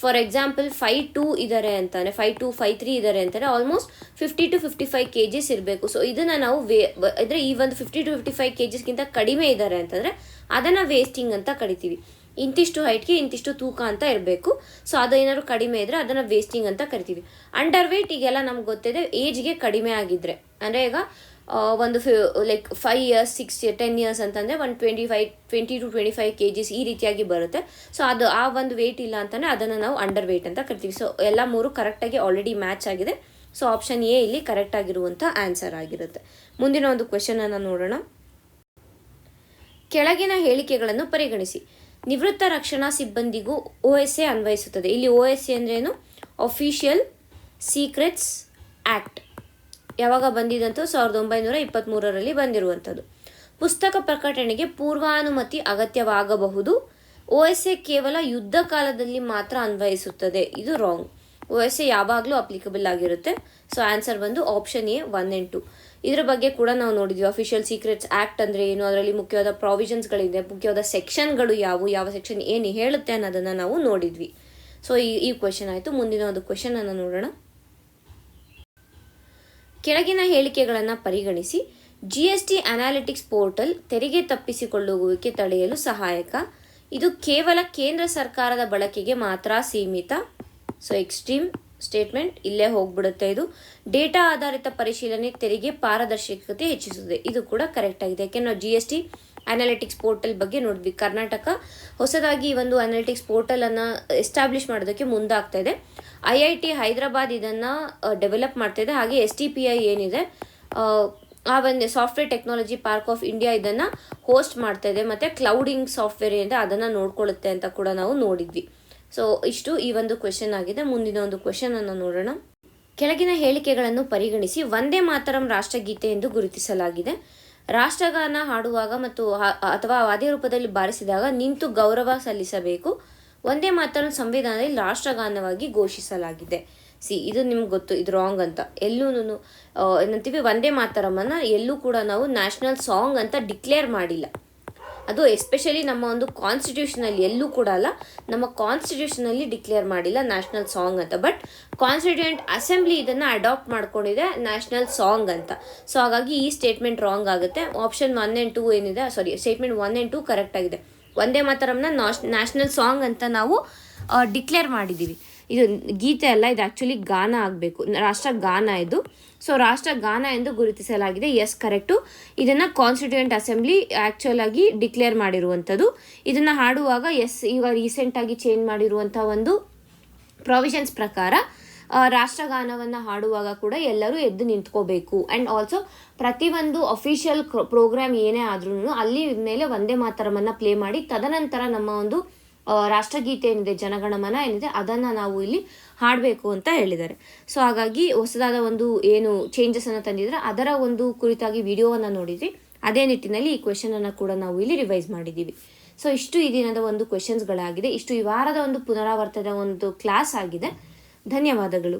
ಫಾರ್ ಎಕ್ಸಾಂಪಲ್ ಫೈವ್ ಟೂ ಇದ್ದಾರೆ ಅಂತಾನೆ ಫೈವ್ ಟು ಫೈವ್ ತ್ರೀ ಇದ್ದಾರೆ ಅಂತಾರೆ almost fifty to fifty five K Gs ಇರಬೇಕು. ಸೊ ಇದನ್ನು ನಾವು ವೇ ಅಂದರೆ ಈ ಒಂದು fifty to fifty five K ಜಿಸ್ಗಿಂತ ಕಡಿಮೆ ಇದ್ದಾರೆ ಅಂತಂದರೆ, ಅದನ್ನು ವೇಸ್ಟಿಂಗ್ ಅಂತ ಕರಿತೀವಿ. ಇಂತಿಷ್ಟು ಹೈಟ್ಗೆ ಇಂತಿಷ್ಟು ತೂಕ ಅಂತ ಇರಬೇಕು. ಸೊ ಅದು ಏನಾದ್ರು ಕಡಿಮೆ ಇದ್ದರೆ ಅದನ್ನು ವೇಸ್ಟಿಂಗ್ ಅಂತ ಕರಿತೀವಿ. ಅಂಡರ್ ವೇಟ್ ಈಗೆಲ್ಲ ನಮ್ಗೆ ಗೊತ್ತಿದೆ ಏಜ್ಗೆ ಕಡಿಮೆ ಆಗಿದ್ರೆ. ಅಂದರೆ ಈಗ ಒಂದು like five years six ten years ಅಂತಂದರೆ one twenty five twenty two twenty five K Gs ಈ ರೀತಿಯಾಗಿ ಬರುತ್ತೆ. ಸೊ ಅದು ಆ ಒಂದು ವೇಟ್ ಇಲ್ಲ ಅಂತಂದರೆ ಅದನ್ನು ನಾವು ಅಂಡರ್ ವೇಟ್ ಅಂತ ಕರಿತೀವಿ. ಸೊ ಎಲ್ಲ ಮೂರು ಕರೆಕ್ಟಾಗಿ ಆಲ್ರೆಡಿ ಮ್ಯಾಚ್ ಆಗಿದೆ. ಸೊ ಆಪ್ಷನ್ ಎ ಇಲ್ಲಿ ಕರೆಕ್ಟ್ ಆಗಿರುವಂಥ ಆನ್ಸರ್ ಆಗಿರುತ್ತೆ. ಮುಂದಿನ ಒಂದು ಕ್ವೆಶನನ್ನು ನೋಡೋಣ. ಕೆಳಗಿನ ಹೇಳಿಕೆಗಳನ್ನು ಪರಿಗಣಿಸಿ. ನಿವೃತ್ತ ರಕ್ಷಣಾ ಸಿಬ್ಬಂದಿಗೂ ಎ ಅನ್ವಯಿಸುತ್ತದೆ. ಇಲ್ಲಿ ಒ ಎಸ್ ಎ ಅಂದ್ರೆ ಏನು ಅಫಿಷಿಯಲ್ ಸೀಕ್ರೆಟ್ಸ್ ಆ್ಯಕ್ಟ್ ಯಾವಾಗ ಬಂದಿದಂತೂ ಸಾವಿರದ ಒಂಬೈನೂರ ಇಪ್ಪತ್ತ್ಮೂರರಲ್ಲಿ ಬಂದಿರುವಂಥದ್ದು. ಪುಸ್ತಕ ಪ್ರಕಟಣೆಗೆ ಪೂರ್ವಾನುಮತಿ ಅಗತ್ಯವಾಗಬಹುದು. ಒ ಎಸ್ ಎ ಕೇವಲ ಯುದ್ಧ ಕಾಲದಲ್ಲಿ ಮಾತ್ರ ಅನ್ವಯಿಸುತ್ತದೆ. ಇದು ರಾಂಗ್ ಒ ಎಸ್ ಎ ಯಾವಾಗಲೂ ಅಪ್ಲಿಕಬಲ್ ಆಗಿರುತ್ತೆ. ಸೊ ಆನ್ಸರ್ ಬಂದು option A one and two ಇದ್ರ ಬಗ್ಗೆ ಕೂಡ ನಾವು ನೋಡಿದ್ವಿ. ಅಫಿಷಿಯಲ್ ಸೀಕ್ರೆಟ್ಸ್ ಆ್ಯಕ್ಟ್ ಅಂದರೆ ಏನು, ಅದರಲ್ಲಿ ಮುಖ್ಯವಾದ ಪ್ರಾವಿಷನ್ಸ್ಗಳಿದೆ ಮುಖ್ಯವಾದ ಸೆಕ್ಷನ್ಗಳು ಯಾವುವು ಯಾವ ಸೆಕ್ಷನ್ ಏನು ಹೇಳುತ್ತೆ ಅನ್ನೋದನ್ನು ನಾವು ನೋಡಿದ್ವಿ. ಸೊ ಈ ಈ ಕ್ವೆಶನ್ ಆಯಿತು. ಮುಂದಿನ ಒಂದು ಕ್ವೆಶನನ್ನು ನೋಡೋಣ. ಕೆಳಗಿನ ಹೇಳಿಕೆಗಳನ್ನು ಪರಿಗಣಿಸಿ. G S T analytics portal ತೆರಿಗೆ ತಪ್ಪಿಸಿಕೊಳ್ಳುವಿಕೆ ತಡೆಯಲು ಸಹಾಯಕ. ಇದು ಕೇವಲ ಕೇಂದ್ರ ಸರ್ಕಾರದ ಬಳಕೆಗೆ ಮಾತ್ರ ಸೀಮಿತ. ಸೊ ಎಕ್ಸ್ಟ್ರೀಮ್ ಸ್ಟೇಟ್ಮೆಂಟ್ ಇಲ್ಲೇ ಹೋಗ್ಬಿಡುತ್ತೆ ಇದು. ಡೇಟಾ ಆಧಾರಿತ ಪರಿಶೀಲನೆ ತೆರಿಗೆ ಪಾರದರ್ಶಕತೆ ಹೆಚ್ಚಿಸುತ್ತದೆ. ಇದು ಕೂಡ ಕರೆಕ್ಟ್ ಆಗಿದೆ. ಯಾಕೆ ನಾವು G S T analytics portal ಬಗ್ಗೆ ನೋಡಿದ್ವಿ. ಕರ್ನಾಟಕ ಹೊಸದಾಗಿ ಈ ಒಂದು ಅನಾಲಿಟಿಕ್ಸ್ ಪೋರ್ಟಲನ್ನು ಎಸ್ಟಾಬ್ಲಿಷ್ ಮಾಡೋದಕ್ಕೆ ಮುಂದಾಗ್ತಾ ಇದೆ. ಐ ಐ ಟಿ ಹೈದರಾಬಾದ್ ಇದನ್ನು ಡೆವಲಪ್ ಮಾಡ್ತಾ ಇದೆ. ಹಾಗೆ ಎಸ್ ಟಿ ಪಿ ಐ ಏನಿದೆ ಆ, ಒಂದು software technology park of India ಇದನ್ನು ಹೋಸ್ಟ್ ಮಾಡ್ತಾ ಇದೆ. ಮತ್ತು ಕ್ಲೌಡಿಂಗ್ ಸಾಫ್ಟ್ವೇರ್ ಏನಿದೆ ಅದನ್ನು ನೋಡ್ಕೊಳ್ಳುತ್ತೆ ಅಂತ ಕೂಡ ನಾವು ನೋಡಿದ್ವಿ. ಸೊ ಇಷ್ಟು ಈ ಒಂದು ಕ್ವೆಶನ್ ಆಗಿದೆ. ಮುಂದಿನ ಒಂದು ಕ್ವೆಶನ್ ಅನ್ನು ನೋಡೋಣ. ಕೆಳಗಿನ ಹೇಳಿಕೆಗಳನ್ನು ಪರಿಗಣಿಸಿ ಒಂದೇ ಮಾತರಂ ರಾಷ್ಟ್ರಗೀತೆ ಎಂದು ಗುರುತಿಸಲಾಗಿದೆ. ರಾಷ್ಟ್ರಗಾನ ಹಾಡುವಾಗ ಮತ್ತು ಅಥವಾ ವಾದ್ಯ ರೂಪದಲ್ಲಿ ಬಾರಿಸಿದಾಗ ನಿಂತು ಗೌರವ ಸಲ್ಲಿಸಬೇಕು. ಒಂದೇ ಮಾತರಂ ಸಂವಿಧಾನದಲ್ಲಿ ರಾಷ್ಟ್ರಗಾನವಾಗಿ ಘೋಷಿಸಲಾಗಿದೆ. ಸಿ ಇದು ನಿಮ್ಗೆ ಗೊತ್ತು, ಇದು ರಾಂಗ್ ಅಂತ. ಎಲ್ಲೂ ಏನಂತೀವಿ ಒಂದೇ ಮಾತರಮ್ಮನ್ನು ಎಲ್ಲೂ ಕೂಡ ನಾವು ನ್ಯಾಷನಲ್ ಸಾಂಗ್ ಅಂತ ಡಿಕ್ಲೇರ್ ಮಾಡಿಲ್ಲ. ಅದು ಎಸ್ಪೆಷಲಿ ನಮ್ಮ ಒಂದು ಕಾನ್ಸ್ಟಿಟ್ಯೂಷನಲ್ಲಿ ಎಲ್ಲೂ ಕೂಡ ಅಲ್ಲ, ನಮ್ಮ ಕಾನ್ಸ್ಟಿಟ್ಯೂಷನಲ್ಲಿ ಡಿಕ್ಲೇರ್ ಮಾಡಿಲ್ಲ ನ್ಯಾಷನಲ್ ಸಾಂಗ್ ಅಂತ. ಬಟ್ ಕಾನ್ಸ್ಟಿಟ್ಯೂಂಟ್ ಅಸೆಂಬ್ಲಿ ಇದನ್ನು ಅಡಾಪ್ಟ್ ಮಾಡ್ಕೊಂಡಿದೆ ನ್ಯಾಷನಲ್ ಸಾಂಗ್ ಅಂತ. ಸೊ ಹಾಗಾಗಿ ಈ ಸ್ಟೇಟ್ಮೆಂಟ್ ರಾಂಗ್ ಆಗುತ್ತೆ. ಆಪ್ಷನ್ ಒನ್ ಆ್ಯಂಡ್ ಟೂ ಏನಿದೆ? Sorry statement one and two correct ಆಗಿದೆ. ಒಂದೇ ಮಾತರಮ್ನ ನ್ಯಾಷನಲ್ ಸಾಂಗ್ ಅಂತ ನಾವು ಡಿಕ್ಲೇರ್ ಮಾಡಿದ್ದೀವಿ. ಇದು ಗೀತೆ ಅಲ್ಲ, ಇದು ಆ್ಯಕ್ಚುಲಿ ಗಾನ ಆಗಬೇಕು. ರಾಷ್ಟ್ರ ಗಾನ ಇದು. ಸೊ ರಾಷ್ಟ್ರ ಗಾನ ಎಂದು ಗುರುತಿಸಲಾಗಿದೆ. ಎಸ್ ಕರೆಕ್ಟು ಇದನ್ನು ಕಾನ್ಸ್ಟಿಟ್ಯೂಯೆಂಟ್ ಅಸೆಂಬ್ಲಿ ಆ್ಯಕ್ಚುಯಲ್ ಆಗಿ ಡಿಕ್ಲೇರ್ ಮಾಡಿರುವಂಥದ್ದು. ಇದನ್ನು ಹಾಡುವಾಗ ಎಸ್ ಈಗ ರೀಸೆಂಟಾಗಿ ಚೇಂಜ್ ಮಾಡಿರುವಂಥ ಒಂದು ಪ್ರಾವಿಷನ್ಸ್ ಪ್ರಕಾರ ರಾಷ್ಟ್ರಗಾನವನ್ನು ಹಾಡುವಾಗ ಕೂಡ ಎಲ್ಲರೂ ಎದ್ದು ನಿಂತ್ಕೋಬೇಕು. ಆ್ಯಂಡ್ ಆಲ್ಸೋ ಪ್ರತಿಯೊಂದು ಅಫಿಷಿಯಲ್ ಪ್ರೋಗ್ರಾಮ್ ಏನೇ ಆದ್ರೂ ಅಲ್ಲಿ ಮೇಲೆ ಒಂದೇ ಮಾತರವನ್ನು ಪ್ಲೇ ಮಾಡಿ, ತದನಂತರ ನಮ್ಮ ಒಂದು ರಾಷ್ಟ್ರಗೀತೆ ಏನಿದೆ ಜನಗಣಮನ ಏನಿದೆ, ಅದನ್ನು ನಾವು ಇಲ್ಲಿ ಹಾಡಬೇಕು ಅಂತ ಹೇಳಿದ್ದಾರೆ. ಸೊ ಹಾಗಾಗಿ ಹೊಸದಾದ ಒಂದು ಏನು ಚೇಂಜಸನ್ನು ತಂದಿದ್ರೆ ಅದರ ಒಂದು ಕುರಿತಾಗಿ ವಿಡಿಯೋವನ್ನು ನೋಡಿದ್ವಿ. ಅದೇ ನಿಟ್ಟಿನಲ್ಲಿ ಈ ಕ್ವೆಶನನ್ನು ಕೂಡ ನಾವು ಇಲ್ಲಿ ರಿವೈಸ್ ಮಾಡಿದ್ದೀವಿ. ಸೊ ಇಷ್ಟು ಈ ದಿನದ ಒಂದು ಕ್ವೆಶನ್ಸ್ಗಳಾಗಿದೆ ಇಷ್ಟು ಈ ವಾರದ ಒಂದು ಪುನರಾವರ್ತದ ಒಂದು ಕ್ಲಾಸ್ ಆಗಿದೆ. ಧನ್ಯವಾದಗಳು.